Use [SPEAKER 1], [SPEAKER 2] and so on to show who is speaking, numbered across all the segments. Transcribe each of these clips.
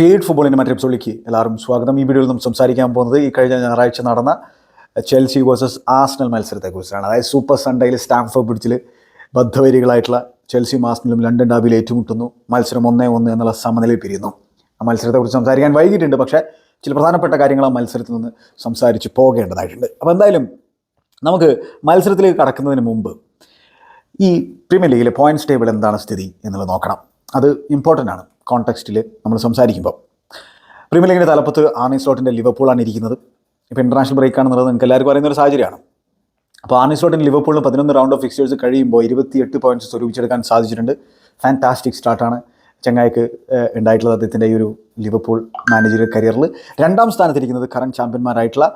[SPEAKER 1] Feed ഫുട്ബോളിന്റെ മറ്റൊരു എപ്പിസോഡിലേക്ക് എല്ലാവരും സ്വാഗതം. ഈ വീഡിയോയിൽ നമ്മൾ സംസാരിക്കാൻ പോകുന്നത് ഈ കഴിഞ്ഞ ഞായറാഴ്ച നടന്ന ചെൽസി വേഴ്സസ് ആസ്നൽ മത്സരത്തെക്കുറിച്ചാണ്. അതായത് സൂപ്പർ സൺഡേയിൽ സ്റ്റാംഫോർഡ് ബ്രിഡ്ജിൽ ബദ്ധവരികളായിട്ടുള്ള ചെൽസിയും ആസ്നലും ലണ്ടൻ ഡാബിയിൽ ഏറ്റുമുട്ടുന്നു. മത്സരം ഒന്നേ ഒന്ന് എന്നുള്ള സമനിലയിൽ പിരിയുന്നു. ആ മത്സരത്തെക്കുറിച്ച് സംസാരിക്കാൻ വൈകിട്ടുണ്ട്. പക്ഷേ ചില പ്രധാനപ്പെട്ട കാര്യങ്ങൾ ആ മത്സരത്തിൽ നിന്ന് സംസാരിച്ച് പോകേണ്ടതായിട്ടുണ്ട്. അപ്പോൾ എന്തായാലും നമുക്ക് മത്സരത്തിലേക്ക് കടക്കുന്നതിന് മുമ്പ് ഈ പ്രീമിയർ ലീഗിലെ പോയിന്റ്സ് ടേബിൾ എന്താണ് സ്ഥിതി എന്നുള്ളത് നോക്കണം. അത് ഇമ്പോർട്ടന്റ് ആണ്. കോൺടെക്സ്റ്റിൽ നമ്മൾ സംസാരിക്കുമ്പോൾ പ്രീമിയർ ലീഗിന്റെ തലപ്പത്ത് ആർണി സ്ലോട്ടിന്റെ ലിവർപൂളാണ് ഇരിക്കുന്നത്. ഇപ്പോൾ ഇന്റർനാഷണൽ ബ്രേക്ക് ആണെന്നുള്ളത് നിങ്ങൾക്ക് എല്ലാവർക്കും അറിയുന്ന ഒരു സാഹചര്യമാണ്. അപ്പോൾ ആർണി സ്ലോട്ടിന് ലിവർപൂളിന് പതിനൊന്ന് റൗണ്ട് ഓഫ് ഫിക്സേഴ്സ് കഴിയുമ്പോൾ ഇരുപത്തിയെട്ട് പോയിന്റ്സ് സ്വരൂപിച്ചെടുക്കാൻ സാധിച്ചിട്ടുണ്ട്. ഫാന്റാസ്റ്റിക് സ്റ്റാർട്ടാണ് ചങ്ങായിക്ക് ഉണ്ടായിട്ടുള്ള ഉണ്ടായിട്ടുള്ളത് അദ്ദേഹത്തിന്റെ ഈ ഒരു ലിവർപൂൾ മാനേജർ കരിയറിൽ രണ്ടാം സ്ഥാനത്തിരിക്കുന്നത് കറണ്ട് ചാമ്പ്യന്മാരായിട്ടുള്ള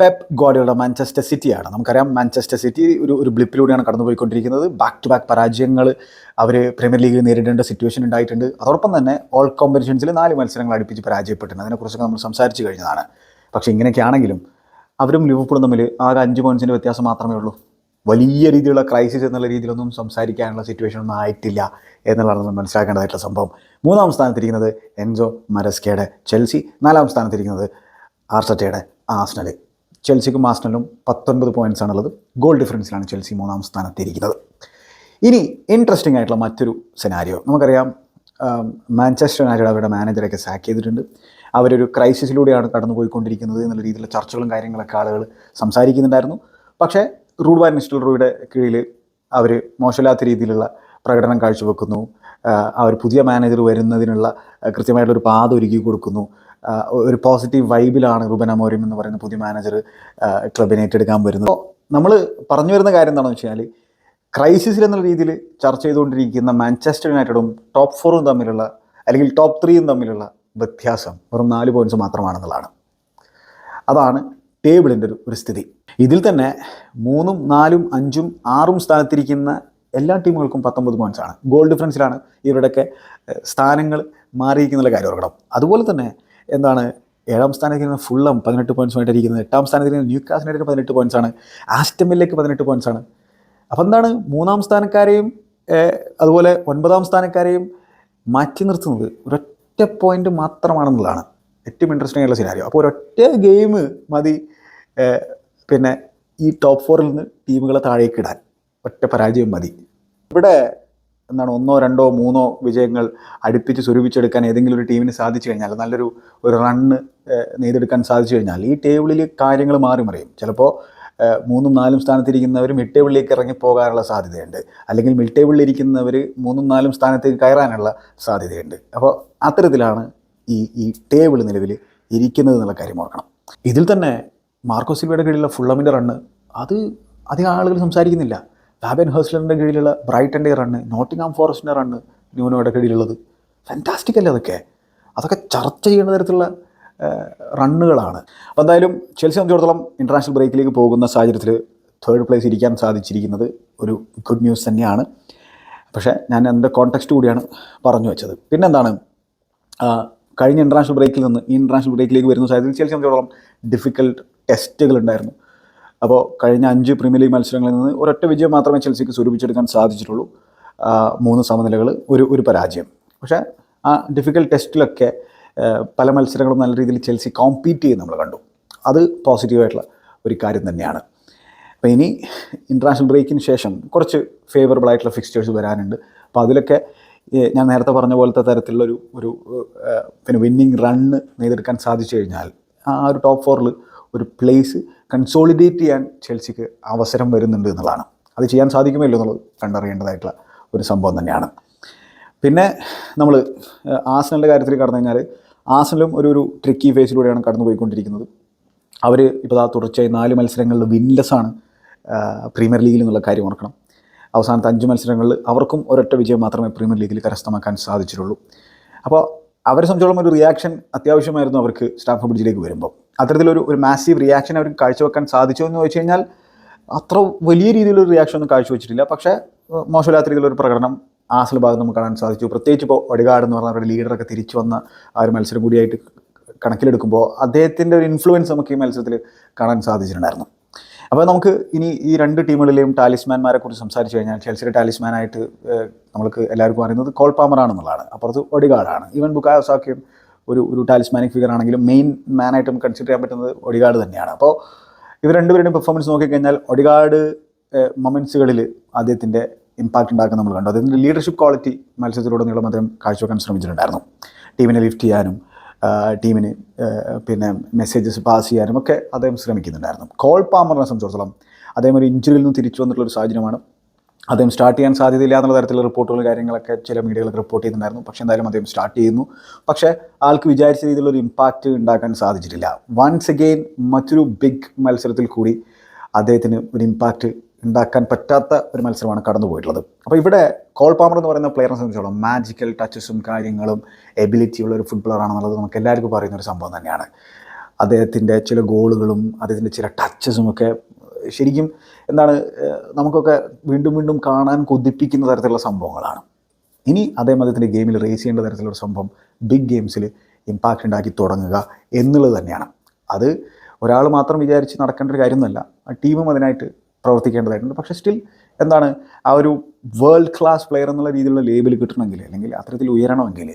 [SPEAKER 1] പെപ്പ് ഗോഡിയുടെ മാഞ്ചസ്റ്റർ സിറ്റിയാണ്. നമുക്കറിയാം മാഞ്ചസ്റ്റർ സിറ്റി ഒരു ഒരു ബ്ലിപ്പിലൂടെയാണ് കടന്നുപോയിക്കൊണ്ടിരിക്കുന്നത്. ബാക്ക് ടു ബാക്ക് പരാജയങ്ങൾ അവർ പ്രീമിയർ ലീഗിൽ നേരിടേണ്ട സിറ്റുവേഷൻ ഉണ്ടായിട്ടുണ്ട്. അതോടൊപ്പം തന്നെ ഓൾ കോമ്പറ്റീഷൻസിൽ നാല് മത്സരങ്ങൾ അടുപ്പിച്ച് പരാജയപ്പെട്ടിട്ടുണ്ട്. അതിനെക്കുറിച്ചൊക്കെ നമ്മൾ സംസാരിച്ച് കഴിഞ്ഞതാണ്. പക്ഷേ ഇങ്ങനെയൊക്കെയാണെങ്കിലും അവരും ലിവർപൂളും തമ്മിൽ ആകെ അഞ്ച് പോയിൻസിന്റെ വ്യത്യാസം മാത്രമേ ഉള്ളൂ. വലിയ രീതിയിലുള്ള ക്രൈസിസ് എന്നുള്ള രീതിയിലൊന്നും സംസാരിക്കാനുള്ള സിറ്റുവേഷൻ ഒന്നും ആയിട്ടില്ല എന്നുള്ളതാണ് നമ്മൾ മനസ്സിലാക്കേണ്ടതായിട്ടുള്ള സംഭവം. മൂന്നാം സ്ഥാനത്തിരിക്കുന്നത് എൻസോ മരസ്കയുടെ ചെൽസി നാലാം സ്ഥാനത്തിരിക്കുന്നത് ആർസറ്റയുടെ ആസ്നൽ ചെൽസിക്കും ആസ്നലും പത്തൊൻപത് പോയിന്റ്സ് ആണുള്ളത്. ഗോൾ ഡിഫറൻസിലാണ് ചെൽസി മൂന്നാം സ്ഥാനത്തിരിക്കുന്നത്. ഇനി ഇൻട്രസ്റ്റിംഗ് ആയിട്ടുള്ള മറ്റൊരു സെനാരിയോ നമുക്കറിയാം മാഞ്ചസ്റ്റർ യുണൈറ്റഡ് അവരുടെ മാനേജറൊക്കെ സാക്ക് ചെയ്തിട്ടുണ്ട്. അവരൊരു ക്രൈസിസിലൂടെയാണ് കടന്നു പോയിക്കൊണ്ടിരിക്കുന്നത് എന്നുള്ള രീതിയിലുള്ള ചർച്ചകളും കാര്യങ്ങളൊക്കെ ആളുകൾ സംസാരിക്കുന്നുണ്ടായിരുന്നു. പക്ഷേ റൂഡ് മിസ്റ്റർ കീഴിൽ അവർ മോശമില്ലാത്ത രീതിയിലുള്ള പ്രകടനം കാഴ്ചവെക്കുന്നു. അവർ പുതിയ മാനേജർ വരുന്നതിനുള്ള കൃത്യമായിട്ടുള്ളൊരു പാത ഒരുക്കി കൊടുക്കുന്നു. ഒരു പോസിറ്റീവ് വൈബിലാണ് റുബൻ അമോരിം എന്ന് പറയുന്ന പുതിയ മാനേജർ ക്ലബിനെ ഏറ്റെടുക്കാൻ വരുന്നത്. അപ്പോൾ നമ്മൾ പറഞ്ഞു വരുന്ന കാര്യം എന്താണെന്ന് വെച്ചാൽ ക്രൈസിസിൽ എന്നുള്ള രീതിയിൽ ചർച്ച ചെയ്തുകൊണ്ടിരിക്കുന്ന മാഞ്ചസ്റ്റർ യുണൈറ്റഡും ടോപ്പ് ഫോറും തമ്മിലുള്ള അല്ലെങ്കിൽ ടോപ്പ് ത്രീയും തമ്മിലുള്ള വ്യത്യാസം വെറും നാല് പോയിന്റ്സ് മാത്രമാണെന്നുള്ളതാണ്. അതാണ് ടേബിളിന്റെ ഒരു ഒരു സ്ഥിതി. ഇതിൽ തന്നെ മൂന്നും നാലും അഞ്ചും ആറും സ്ഥാനത്തിരിക്കുന്ന എല്ലാ ടീമുകൾക്കും പത്തൊമ്പത് പോയിന്റ്സ് ആണ്. ഗോൾ ഡിഫറൻസിലാണ് ഇവരുടെയൊക്കെ സ്ഥാനങ്ങൾ മാറിയിരിക്കുന്നുള്ള കാര്യം ഓർക്കണം. അതുപോലെ തന്നെ എന്താണ്? ഏഴാം സ്ഥാനത്തിരിക്കുന്ന ഫുള്ളം പതിനെട്ട് പോയിന്റ്സുമായിട്ട് ഇരിക്കുന്നത്. എട്ടാം സ്ഥാനത്തിരിക്കുന്ന ന്യൂ കാസിനായിട്ട് പതിനെട്ട് പോയിന്റ്സ് ആണ്. ആസ്റ്റമിലേക്ക് പതിനെട്ട് പോയിന്റ്സ് ആണ്. അപ്പോൾ എന്താണ്? മൂന്നാം സ്ഥാനക്കാരെയും അതുപോലെ ഒൻപതാം സ്ഥാനക്കാരെയും മാറ്റി നിർത്തുന്നത് ഒരൊറ്റ പോയിന്റ് മാത്രമാണെന്നുള്ളതാണ് ഏറ്റവും ഇൻട്രസ്റ്റിംഗ് ആയിട്ടുള്ള സിനാരിയോ അപ്പോൾ ഒരൊറ്റ ഗെയിം മതി പിന്നെ ഈ ടോപ്പ് ഫോറിൽ നിന്ന് ടീമുകളെ താഴേക്കിടാൻ ഒറ്റ പരാജയം മതി. ഇവിടെ എന്താണ് ഒന്നോ രണ്ടോ മൂന്നോ വിജയങ്ങൾ അടുപ്പിച്ച് സ്വരൂപിച്ചെടുക്കാൻ ഏതെങ്കിലും ഒരു ടീമിന് സാധിച്ചു കഴിഞ്ഞാൽ നല്ലൊരു ഒരു റണ്ണ് നെയ്തെടുക്കാൻ സാധിച്ചു കഴിഞ്ഞാൽ ഈ ടേബിളിൽ കാര്യങ്ങൾ മാറി മറിയും. ചിലപ്പോൾ മൂന്നും നാലും സ്ഥാനത്തിരിക്കുന്നവർ മിഡ് ടേബിളിലേക്ക് ഇറങ്ങി പോകാനുള്ള സാധ്യതയുണ്ട്. അല്ലെങ്കിൽ മിഡ് ടേബിളിൽ ഇരിക്കുന്നവർ മൂന്നും നാലും സ്ഥാനത്തേക്ക് കയറാനുള്ള സാധ്യതയുണ്ട്. അപ്പോൾ അത്തരത്തിലാണ് ഈ ഈ ടേബിൾ നിലവിൽ ഇരിക്കുന്നത് എന്നുള്ള കാര്യം ഓർക്കണം. ഇതിൽ തന്നെ മാർക്കോ സിൽവയുടെ കീഴിലുള്ള ഫുള്ളമിന്റെ റണ്ണ് അത് അധികം ആളുകൾ സംസാരിക്കുന്നില്ല. ഫാബിയൻ ഹേഴ്സ്ലറിന്റെ കീഴിലുള്ള ബ്രൈറ്റന്റെ റണ്ണ് നോട്ടിംഗ്ഹാം ഫോറസ്റ്റിന്റെ റണ്ണ് ന്യൂനോയുടെ കീഴിലുള്ളത്. ഫാന്റാസ്റ്റിക് അല്ലേ അതൊക്കെ? അതൊക്കെ ചർച്ച ചെയ്യുന്ന തരത്തിലുള്ള റണ്ണുകളാണ്. അപ്പോൾ എന്തായാലും ചെൽസി സംബന്ധിച്ചിടത്തോളം ഇന്റർനാഷണൽ ബ്രേക്കിലേക്ക് പോകുന്ന സാഹചര്യത്തിൽ തേർഡ് പ്ലേസ് ഇരിക്കാൻ സാധിച്ചിരിക്കുന്നത് ഒരു ഗുഡ് ന്യൂസ് തന്നെയാണ്. പക്ഷേ ഞാൻ എന്റെ കോൺടെക്സ്റ്റ് കൂടിയാണ് പറഞ്ഞു വെച്ചത്. പിന്നെന്താണ്? കഴിഞ്ഞ ഇന്റർനാഷണൽ ബ്രേക്കിൽ നിന്ന് ഈ ഇന്റർനാഷണൽ ബ്രേക്കിലേക്ക് വരുന്ന സാഹചര്യത്തിൽ ചെൽസി സംബന്ധിച്ചിടത്തോളം ഡിഫിക്കൽട്ട് ടെസ്റ്റുകൾ ഉണ്ടായിരുന്നു. അപ്പോൾ കഴിഞ്ഞ അഞ്ച് പ്രീമിയർ ലീഗ് മത്സരങ്ങളിൽ നിന്ന് ഒരൊറ്റ വിജയം മാത്രമേ ചെൽസിക്ക് സ്വരൂപിച്ചെടുക്കാൻ സാധിച്ചിട്ടുള്ളൂ. മൂന്ന് സമനിലകൾ ഒരു ഒരു പരാജയം. പക്ഷേ ആ ഡിഫിക്കൽട്ട് ടെസ്റ്റിലൊക്കെ പല മത്സരങ്ങളും നല്ല രീതിയിൽ ചെൽസി കോമ്പീറ്റ് ചെയ്യുന്ന നമ്മൾ കണ്ടു. അത് പോസിറ്റീവായിട്ടുള്ള ഒരു കാര്യം തന്നെയാണ്. അപ്പോൾ ഇനി ഇന്റർനാഷണൽ ബ്രേക്കിന് ശേഷം കുറച്ച് ഫേവറബിൾ ആയിട്ടുള്ള ഫിക്സ്റ്റേഴ്സ് വരാനുണ്ട്. അപ്പോൾ അതിലൊക്കെ ഞാൻ നേരത്തെ പറഞ്ഞ പോലത്തെ തരത്തിലുള്ള ഒരു ഒരു പിന്നെ വിന്നിങ് റണ്ണ് നെയ്തെടുക്കാൻ സാധിച്ചു കഴിഞ്ഞാൽ ആ ഒരു ടോപ്പ് ഫോറിൽ ഒരു പ്ലേസ് കൺസോളിഡേറ്റ് ചെയ്യാൻ ചെൽസിക്ക് അവസരം വരുന്നുണ്ട് എന്നുള്ളതാണ്. അത് ചെയ്യാൻ സാധിക്കുമല്ലോ എന്നുള്ളത് കണ്ടറിയേണ്ടതായിട്ടുള്ള ഒരു സംഭവം തന്നെയാണ്. പിന്നെ നമ്മൾ ആസനലിന്റെ കാര്യത്തിൽ കടന്നു കഴിഞ്ഞാൽ ആസനലും ഒരു ഒരു ട്രിക്കി ഫേസിലൂടെയാണ് കടന്നു പോയിക്കൊണ്ടിരിക്കുന്നത് അവർ ഇപ്പോൾ ആ തുടർച്ചയായി നാല് മത്സരങ്ങളിൽ വിൻലെസ് ആണ് പ്രീമിയർ ലീഗിൽ എന്നുള്ള കാര്യം ഓർക്കണം. അവസാനത്തെ അഞ്ച് മത്സരങ്ങളിൽ അവർക്കും ഒരൊറ്റ വിജയം മാത്രമേ പ്രീമിയർ ലീഗിൽ കരസ്ഥമാക്കാൻ സാധിച്ചിട്ടുള്ളൂ. അപ്പോൾ അവരെ സംബന്ധിച്ചോളം ഒരു റിയാക്ഷൻ അത്യാവശ്യമായിരുന്നു അവർക്ക് സ്റ്റാഫ് ബ്രിഡ്ജിലേക്ക് വരുമ്പോൾ അത്തരത്തിലൊരു ഒരു മാസീവ് റിയാക്ഷൻ അവർക്ക് കാഴ്ചവെക്കാൻ സാധിച്ചോ എന്ന് ചോദിച്ചു കഴിഞ്ഞാൽ അത്ര വലിയ രീതിയിലൊരു റിയാക്ഷൻ ഒന്നും കാഴ്ചവെച്ചിട്ടില്ല. പക്ഷേ മോശമില്ലാത്ത രീതിയിലൊരു പ്രകടനം ആസൽ ഭാഗം നമുക്ക് കാണാൻ സാധിച്ചു. പ്രത്യേകിച്ച് ഇപ്പോൾ ഒടികാട് എന്ന് പറഞ്ഞ അവരുടെ ലീഡറൊക്കെ തിരിച്ചു വന്ന ആ ഒരു മത്സരം കൂടിയായിട്ട് കണക്കിലെടുക്കുമ്പോൾ അദ്ദേഹത്തിന്റെ ഒരു ഇൻഫ്ലുവൻസ് നമുക്ക് ഈ മത്സരത്തിൽ കാണാൻ സാധിച്ചിട്ടുണ്ടായിരുന്നു. അപ്പോൾ നമുക്ക് ഇനി ഈ രണ്ട് ടീമുകളിലെയും ടാലിസ്മാൻമാരെ കുറിച്ച് സംസാരിച്ചു കഴിഞ്ഞാൽ ചെൽസിയുടെ ടാലിസ്മാനായിട്ട് നമ്മൾക്ക് എല്ലാവർക്കും അറിയുന്നത് കോൾ പാമറാണെന്നുള്ളതാണ്. അപ്പുറത്ത് ഒടികാടാണ് ഈവൻ ബുക്കായ സാക്കിയും ഒരു ഒരു ടാലിസ്മാനിക് ഫിഗർ ആണെങ്കിലും മെയിൻ മാനായിട്ട് നമുക്ക് കൺസിഡർ ചെയ്യാൻ പറ്റുന്നത് ഒടികാട് തന്നെയാണ്. അപ്പോൾ ഇവർ രണ്ടുപേരുടെയും പെർഫോമൻസ് നോക്കിക്കഴിഞ്ഞാൽ ഒടികാട് മൊമെൻസുകളിൽ അദ്ദേഹത്തിന്റെ ഇമ്പാക്റ്റ് ഉണ്ടാക്കാൻ നമ്മൾ കണ്ടു. അദ്ദേഹത്തിന്റെ ലീഡർഷിപ്പ് ക്വാളിറ്റി മത്സരത്തിലുടനീളം അദ്ദേഹം കാഴ്ചവെക്കാൻ ശ്രമിച്ചിട്ടുണ്ടായിരുന്നു. ടീമിനെ ലിഫ്റ്റ് ചെയ്യാനും ടീമിന് പിന്നെ മെസ്സേജസ് പാസ് ചെയ്യാനും ഒക്കെ അദ്ദേഹം ശ്രമിക്കുന്നുണ്ടായിരുന്നു. കോൾ പാമറിനെ സംബന്ധിച്ചിടത്തോളം അദ്ദേഹം ഒരു ഇഞ്ചുറിയിൽ നിന്ന് തിരിച്ചു വന്നിട്ടുള്ള ഒരു സാഹചര്യമാണ് അദ്ദേഹം സ്റ്റാർട്ട് ചെയ്യാൻ സാധ്യതയില്ല എന്നുള്ള തരത്തിലുള്ള റിപ്പോർട്ടുകൾ കാര്യങ്ങളൊക്കെ ചില മീഡിയകളൊക്കെ റിപ്പോർട്ട് ചെയ്യുന്നുണ്ടായിരുന്നു പക്ഷേ എന്തായാലും അദ്ദേഹം സ്റ്റാർട്ട് ചെയ്യുന്നു. പക്ഷേ ആൾക്ക് വിചാരിച്ച രീതിയിലുള്ള ഒരു ഇമ്പാക്റ്റ് ഉണ്ടാക്കാൻ സാധിച്ചിട്ടില്ല. വൺസ് അഗെയിൻ മറ്റൊരു ബിഗ് മത്സരത്തിൽ കൂടി അദ്ദേഹത്തിന് ഒരു ഇമ്പാക്റ്റ് ഉണ്ടാക്കാൻ പറ്റാത്ത ഒരു മത്സരമാണ് കടന്നു പോയിട്ടുള്ളത്. അപ്പോൾ ഇവിടെ കോൾ പാമർ എന്ന് പറയുന്ന പ്ലെയറിനെ സംബന്ധിച്ചോളം മാജിക്കൽ ടച്ചസും കാര്യങ്ങളും എബിലിറ്റി ഉള്ള ഒരു ഫുട്ബോളർ ആണെന്നുള്ളത് നമുക്ക് എല്ലാവർക്കും പറയുന്ന ഒരു സംഭവം തന്നെയാണ്. അദ്ദേഹത്തിന്റെ ചില ഗോളുകളും അദ്ദേഹത്തിന്റെ ചില ടച്ചസും ഒക്കെ ശരിക്കും എന്താണ് നമുക്കൊക്കെ വീണ്ടും വീണ്ടും കാണാൻ കൊതിപ്പിക്കുന്ന തരത്തിലുള്ള സംഭവങ്ങളാണ്. ഇനി അതേ മതത്തിന്റെ ഗെയിമിൽ റേസ് ചെയ്യേണ്ട തരത്തിലുള്ള സംഭവം ബിഗ് ഗെയിംസിൽ ഇമ്പാക്റ്റ് ഉണ്ടാക്കി തുടങ്ങുക എന്നുള്ളത് തന്നെയാണ്. അത് ഒരാൾ മാത്രം വിചാരിച്ച് നടക്കേണ്ട ഒരു കാര്യമൊന്നുമല്ല. ആ ടീമും അതിനായിട്ട് പ്രവർത്തിക്കേണ്ടതായിട്ടുണ്ട്. പക്ഷേ സ്റ്റിൽ എന്താണ് ആ ഒരു വേൾഡ് ക്ലാസ് പ്ലെയർ എന്നുള്ള രീതിയിലുള്ള ലേബിൾ കിട്ടണമെങ്കിൽ അല്ലെങ്കിൽ അത്തരത്തിൽ ഉയരണമെങ്കിൽ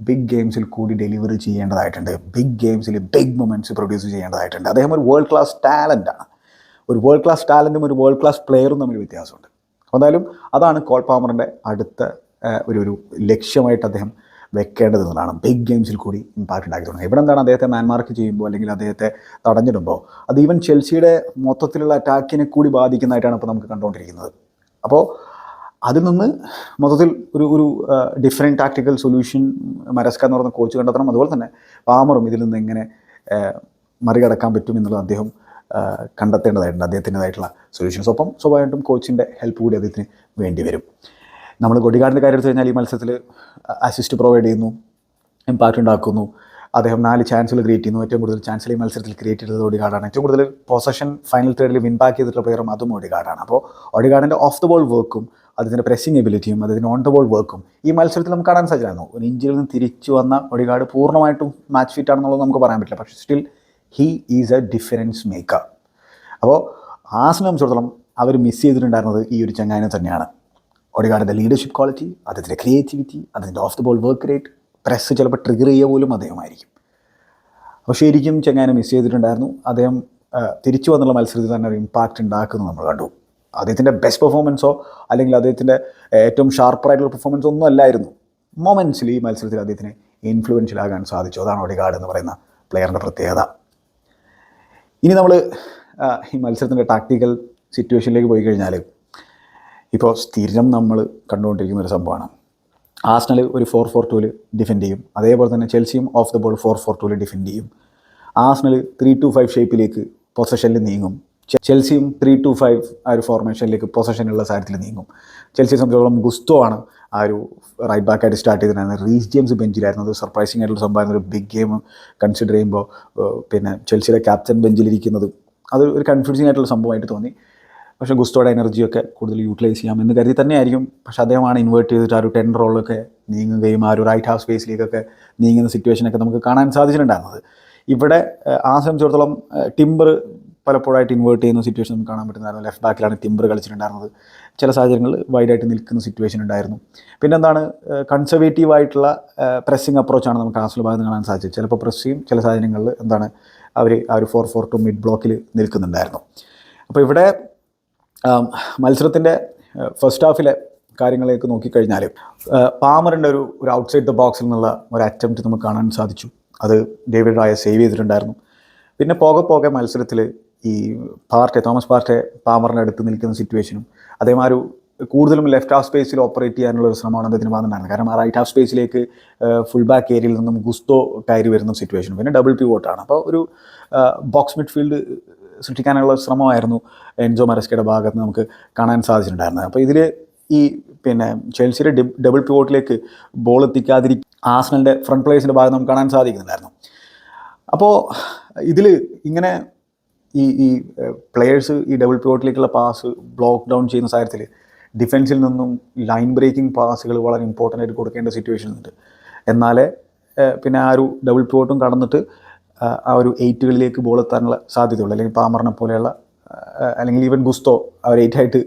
[SPEAKER 1] ബിഗ് ഗെയിംസിൽ കൂടി ഡെലിവറി ചെയ്യേണ്ടതായിട്ടുണ്ട്. ബിഗ് ഗെയിംസിൽ ബിഗ് മൊമെന്റ്സ് പ്രൊഡ്യൂസ് ചെയ്യേണ്ടതായിട്ടുണ്ട്. അദ്ദേഹം ഒരു വേൾഡ് ക്ലാസ് ടാലന്റാണ് ഒരു വേൾഡ് ക്ലാസ് ടാലന്റും ഒരു വേൾഡ് ക്ലാസ് പ്ലെയറും തമ്മിൽ വ്യത്യാസമുണ്ട്. എന്തായാലും അതാണ് കോൾ പാമറിന്റെ അടുത്ത ഒരു ഒരു ലക്ഷ്യമായിട്ട് അദ്ദേഹം വെക്കേണ്ടത് എന്നതാണ് ബിഗ് ഗെയിംസിൽ കൂടി ഇമ്പാക്റ്റ് ഉണ്ടാക്കി തുടങ്ങി ഇവിടെ എന്താണ് അദ്ദേഹത്തെ മാൻമാർക്ക് ചെയ്യുമ്പോൾ അല്ലെങ്കിൽ അദ്ദേഹത്തെ തടഞ്ഞിടുമ്പോൾ? അത് ഈവൻ ചെൽസിയുടെ മൊത്തത്തിലുള്ള അറ്റാക്കിനെ കൂടി ബാധിക്കുന്നതായിട്ടാണ് ഇപ്പോൾ നമുക്ക് കണ്ടുകൊണ്ടിരിക്കുന്നത്. അപ്പോൾ അതിൽ നിന്ന് മൊത്തത്തിൽ ഒരു ഒരു ഡിഫറെന്റ് ടാക്ടിക്കൽ സൊല്യൂഷൻ മരസ്ക എന്ന് പറയുന്ന കോച്ച് കണ്ടെത്തണം. അതുപോലെ തന്നെ പാമറും ഇതിൽ നിന്ന് എങ്ങനെ മറികടക്കാൻ പറ്റും എന്നുള്ളത് അദ്ദേഹം കണ്ടെത്തേണ്ടതായിട്ടുണ്ട്. അദ്ദേഹത്തിന്റെതായിട്ടുള്ള സൊല്യൂഷൻസ് ഒപ്പം സ്വാഭാവികമായിട്ടും കോച്ചിന്റെ ഹെൽപ്പ് കൂടി അദ്ദേഹത്തിന് വേണ്ടി വരും. നമ്മൾ കൊടികാടിന്റെ കാര്യം എടുത്തു കഴിഞ്ഞാൽ ഈ മത്സരത്തിൽ അസിസ്റ്റ് പ്രൊവൈഡ് ചെയ്യുന്നു ഇമ്പാക്റ്റ് ഉണ്ടാക്കുന്നു. അദ്ദേഹം നാല് ചാൻസുകൾ ക്രിയേറ്റ് ചെയ്യുന്നു. ഏറ്റവും കൂടുതൽ ചാൻസുകൾ ഈ മത്സരത്തിൽ ക്രിയേറ്റ് ചെയ്തത് ഒടികാടാണ് ഏറ്റവും കൂടുതൽ പൊസഷൻ ഫൈനൽ തേർഡിൽ വിൻ ബാക്ക് ചെയ്തിട്ടുള്ള പ്ലെയറും അതും ഒടികാടാണ് അപ്പോൾ ഒടികാടിന്റെ ഓഫ് ദ ബോൾ വർക്കും അതിന്റെ പ്രസ്സിംഗ് എബിലിറ്റിയും അതിന്റെ ഓൺ ദ ബോൾ വർക്കും ഈ മത്സരത്തിൽ നമുക്ക് കാണാൻ സാധിച്ചിരുന്നു ഒരു ഇഞ്ചിൽ നിന്ന് തിരിച്ചു വന്ന ഒടികാട് പൂർണമായിട്ടും മാച്ച് ഫിറ്റ് ആണെന്നുള്ളത് നമുക്ക് പറയാൻ പറ്റില്ല. പക്ഷേ still he is a difference maker അപ്പോൾ ആസിനെ സംബന്ധിച്ചിടത്തോളം അവർ മിസ് ചെയ്തിട്ടുണ്ടായിരുന്നത് ഈ ഒരു ചങ്ങാനെ തന്നെയാണ്. ഒഡിഗാർഡിന്റെ ലീഡർഷിപ്പ് ക്വാളിറ്റി അദ്ദേഹത്തിന്റെ ക്രിയേറ്റിവിറ്റി അദ്ദേഹത്തിന്റെ off the ball work rate press ചിലപ്പോൾ ട്രിഗർ ചെയ്യുക പോലും അദ്ദേഹമായിരിക്കും. അപ്പോൾ ശരിക്കും ചെങ്ങാനെ മിസ് ചെയ്തിട്ടുണ്ടായിരുന്നു. അദ്ദേഹം തിരിച്ചു വന്നുള്ള മത്സരത്തിൽ തന്നെ ഒരു ഇമ്പാക്റ്റ് ഉണ്ടാക്കുന്നത് നമ്മൾ കണ്ടു. അദ്ദേഹത്തിന്റെ ബെസ്റ്റ് പെർഫോമൻസോ അല്ലെങ്കിൽ അദ്ദേഹത്തിന്റെ ഏറ്റവും ഷാർപ്പറായിട്ടുള്ള പെർഫോമൻസ് ഒന്നും അല്ലായിരുന്നു. മൊമെൻസിൽ ഈ മത്സരത്തിൽ അദ്ദേഹത്തിന് ഇൻഫ്ലുവൻഷ്യൽ ആകാൻ സാധിച്ചു. അതാണ് ഒഡിഗാർഡ് എന്ന് പറയുന്ന പ്ലെയറിന്റെ പ്രത്യേകത. ഇനി നമ്മൾ ഈ മത്സരത്തിന്റെ ടാക്ടിക്കൽ സിറ്റുവേഷനിലേക്ക് പോയി കഴിഞ്ഞാൽ ഇപ്പോൾ സ്ഥിരം നമ്മൾ കണ്ടുകൊണ്ടിരിക്കുന്ന ഒരു സംഭവമാണ്. ആസ്നൽ ഒരു ഫോർ ഫോർ ടൂവിൽ ഡിഫെൻഡ് ചെയ്യും. അതേപോലെ തന്നെ ചെൽസിയും off the ball four four ടൂവിൽ ഡിഫെൻഡ് ചെയ്യും. ആസ്നൽ ത്രീ ടു ഫൈവ് ഷേപ്പിലേക്ക് പൊസഷനിൽ നീങ്ങും. ചെൽസിയും ത്രീ ടു ഫൈവ് ആ ഒരു ഫോർമേഷനിലേക്ക് പൊസഷനുള്ള സാരത്തിൽ നീങ്ങും. ചെൽസിയെ സംബന്ധിച്ചോളം ഗുസ്തോ ആണ് ആ ഒരു റൈറ്റ് ബാക്കായിട്ട് സ്റ്റാർട്ട് ചെയ്തിട്ടുണ്ടായിരുന്നത് റീസ് ജെയിംസ് ബെഞ്ചിലായിരുന്നു. അത് സർപ്രൈസിംഗ് ആയിട്ടുള്ള സംഭവമായിരുന്നു. ഒരു ബിഗ് ഗെയിം കൺസിഡർ ചെയ്യുമ്പോൾ പിന്നെ ചെൽസിയുടെ ക്യാപ്റ്റൻ ബെഞ്ചിലിരിക്കുന്നത്. അത് ഒരു കൺഫ്യൂസിംഗ് ആയിട്ടുള്ള സംഭവമായിട്ട് തോന്നി. പക്ഷേ ഗുസ്തോയുടെ എനർജിയൊക്കെ കൂടുതൽ യൂട്ടിലൈസ് ചെയ്യാം എന്ന് കരുതി തന്നെയായിരിക്കും. പക്ഷേ അദ്ദേഹമാണ് ഇൻവേർട്ട് ചെയ്തിട്ട് ആ ഒരു ടെൻ റോളൊക്കെ നീങ്ങുകയും ആ ഒരു റൈറ്റ് ഹാഫ് സ്പേസിലേക്കൊക്കെ നീങ്ങുന്ന സിറ്റുവേഷനൊക്കെ നമുക്ക് കാണാൻ സാധിച്ചിട്ടുണ്ടായിരുന്നത്. ഇവിടെ ആ സംബന്ധിച്ചിടത്തോളം ടിംബർ പലപ്പോഴായിട്ട് ഇൻവേർട്ട് ചെയ്യുന്ന സിറ്റുവേഷൻ നമുക്ക് കാണാൻ പറ്റുന്നതായിരുന്നു. ലെഫ്റ്റ് ബാക്കിലാണ് ടിംബർ കളിച്ചിട്ടുണ്ടായിരുന്നത്. ചില സാഹചര്യങ്ങളിൽ വൈഡായിട്ട് നിൽക്കുന്ന സിറ്റുവേഷൻ ഉണ്ടായിരുന്നു. പിന്നെ എന്താണ് കൺസർവേറ്റീവ് ആയിട്ടുള്ള പ്രസ്സിങ് അപ്രോച്ചാണ് നമുക്ക് ആസ്വൽ ഭാഗത്ത് കാണാൻ സാധിച്ചത്. ചിലപ്പോൾ പ്രസ് ചെയ്യും ചില സാഹചര്യങ്ങളിൽ എന്താണ് അവർ ആ ഒരു ഫോർ ഫോർ ടു മിഡ് ബ്ലോക്കിൽ നിൽക്കുന്നുണ്ടായിരുന്നു. അപ്പോൾ ഇവിടെ മത്സരത്തിന്റെ ഫസ്റ്റ് ഹാഫിലെ കാര്യങ്ങളിലേക്ക് നോക്കിക്കഴിഞ്ഞാൽ പാമറിന്റെ ഒരു ഒരു ഔട്ട്സൈഡ് ദ ബോക്സിൽ നിന്നുള്ള ഒരു അറ്റംപ്റ്റ് നമുക്ക് കാണാൻ സാധിച്ചു. അത് ഡേവിഡ് റായ സേവ് ചെയ്തിട്ടുണ്ടായിരുന്നു. പിന്നെ പോകെ പോകെ മത്സരത്തിൽ ഈ പാർട്ടെ തോമസ് പാർട്ടെ പാമറിന്റെ അടുത്ത് നിൽക്കുന്ന സിറ്റുവേഷനും അതേമാതിരി കൂടുതലും ലെഫ്റ്റ് ഹാഫ് സ്പേസിൽ ഓപ്പറേറ്റ് ചെയ്യാനുള്ള ഒരു ശ്രമമാണ് അദ്ദേഹത്തിന് ഭാഗത്തുണ്ടായിരുന്നത് കാരണം റൈറ്റ് ഹാഫ് സ്പേസിലേക്ക് ഫുൾ ബാക്ക് ഏരിയയിൽ നിന്നും ഗുസ്തോ കയറി വരുന്ന സിറ്റുവേഷൻ പിന്നെ ഡബിൾ പി വോട്ടാണ് അപ്പോൾ ഒരു ബോക്സ് മിഡ്ഫീൽഡ് സൃഷ്ടിക്കാനുള്ള ശ്രമമായിരുന്നു എൻജോ മരസ്കയുടെ ഭാഗത്ത് നമുക്ക് കാണാൻ സാധിച്ചിട്ടുണ്ടായിരുന്നത്. അപ്പോൾ ഇതിൽ ഈ പിന്നെ ചെൽസിയുടെ ഡബിൾ പിവോട്ടിലേക്ക് ബോൾ എത്തിക്കാതിരിക്കും ആസ്നലിന്റെ ഫ്രണ്ട് പ്ലേയേഴ്സിന്റെ ഭാഗത്ത് നമുക്ക് കാണാൻ സാധിക്കുന്നുണ്ടായിരുന്നു. അപ്പോൾ ഇതിൽ ഇങ്ങനെ ഈ ഈ പ്ലെയേഴ്സ് ഈ ഡബിൾ പിവോട്ടിലേക്കുള്ള പാസ് ബ്ലോക്ക് ഡൗൺ ചെയ്യുന്ന സാഹചര്യത്തിൽ ഡിഫൻസിൽ നിന്നും ലൈൻ ബ്രേക്കിംഗ് പാസുകൾ വളരെ ഇമ്പോർട്ടന്റ് ആയിട്ട് കൊടുക്കേണ്ട സിറ്റുവേഷൻ ഉണ്ട്. എന്നാലേ പിന്നെ ആ ഒരു ഡബിൾ പിവോട്ടും കടന്നിട്ട് ആ, ഒരു എയ്റ്റുകളിലേക്ക് ബോൾ എത്താനുള്ള സാധ്യതയുള്ളൂ. അല്ലെങ്കിൽ പാമറിനെ പോലെയുള്ള അല്ലെങ്കിൽ ഈവൻ ഗുസ്തോ അവർ എയ്റ്റായിട്ട്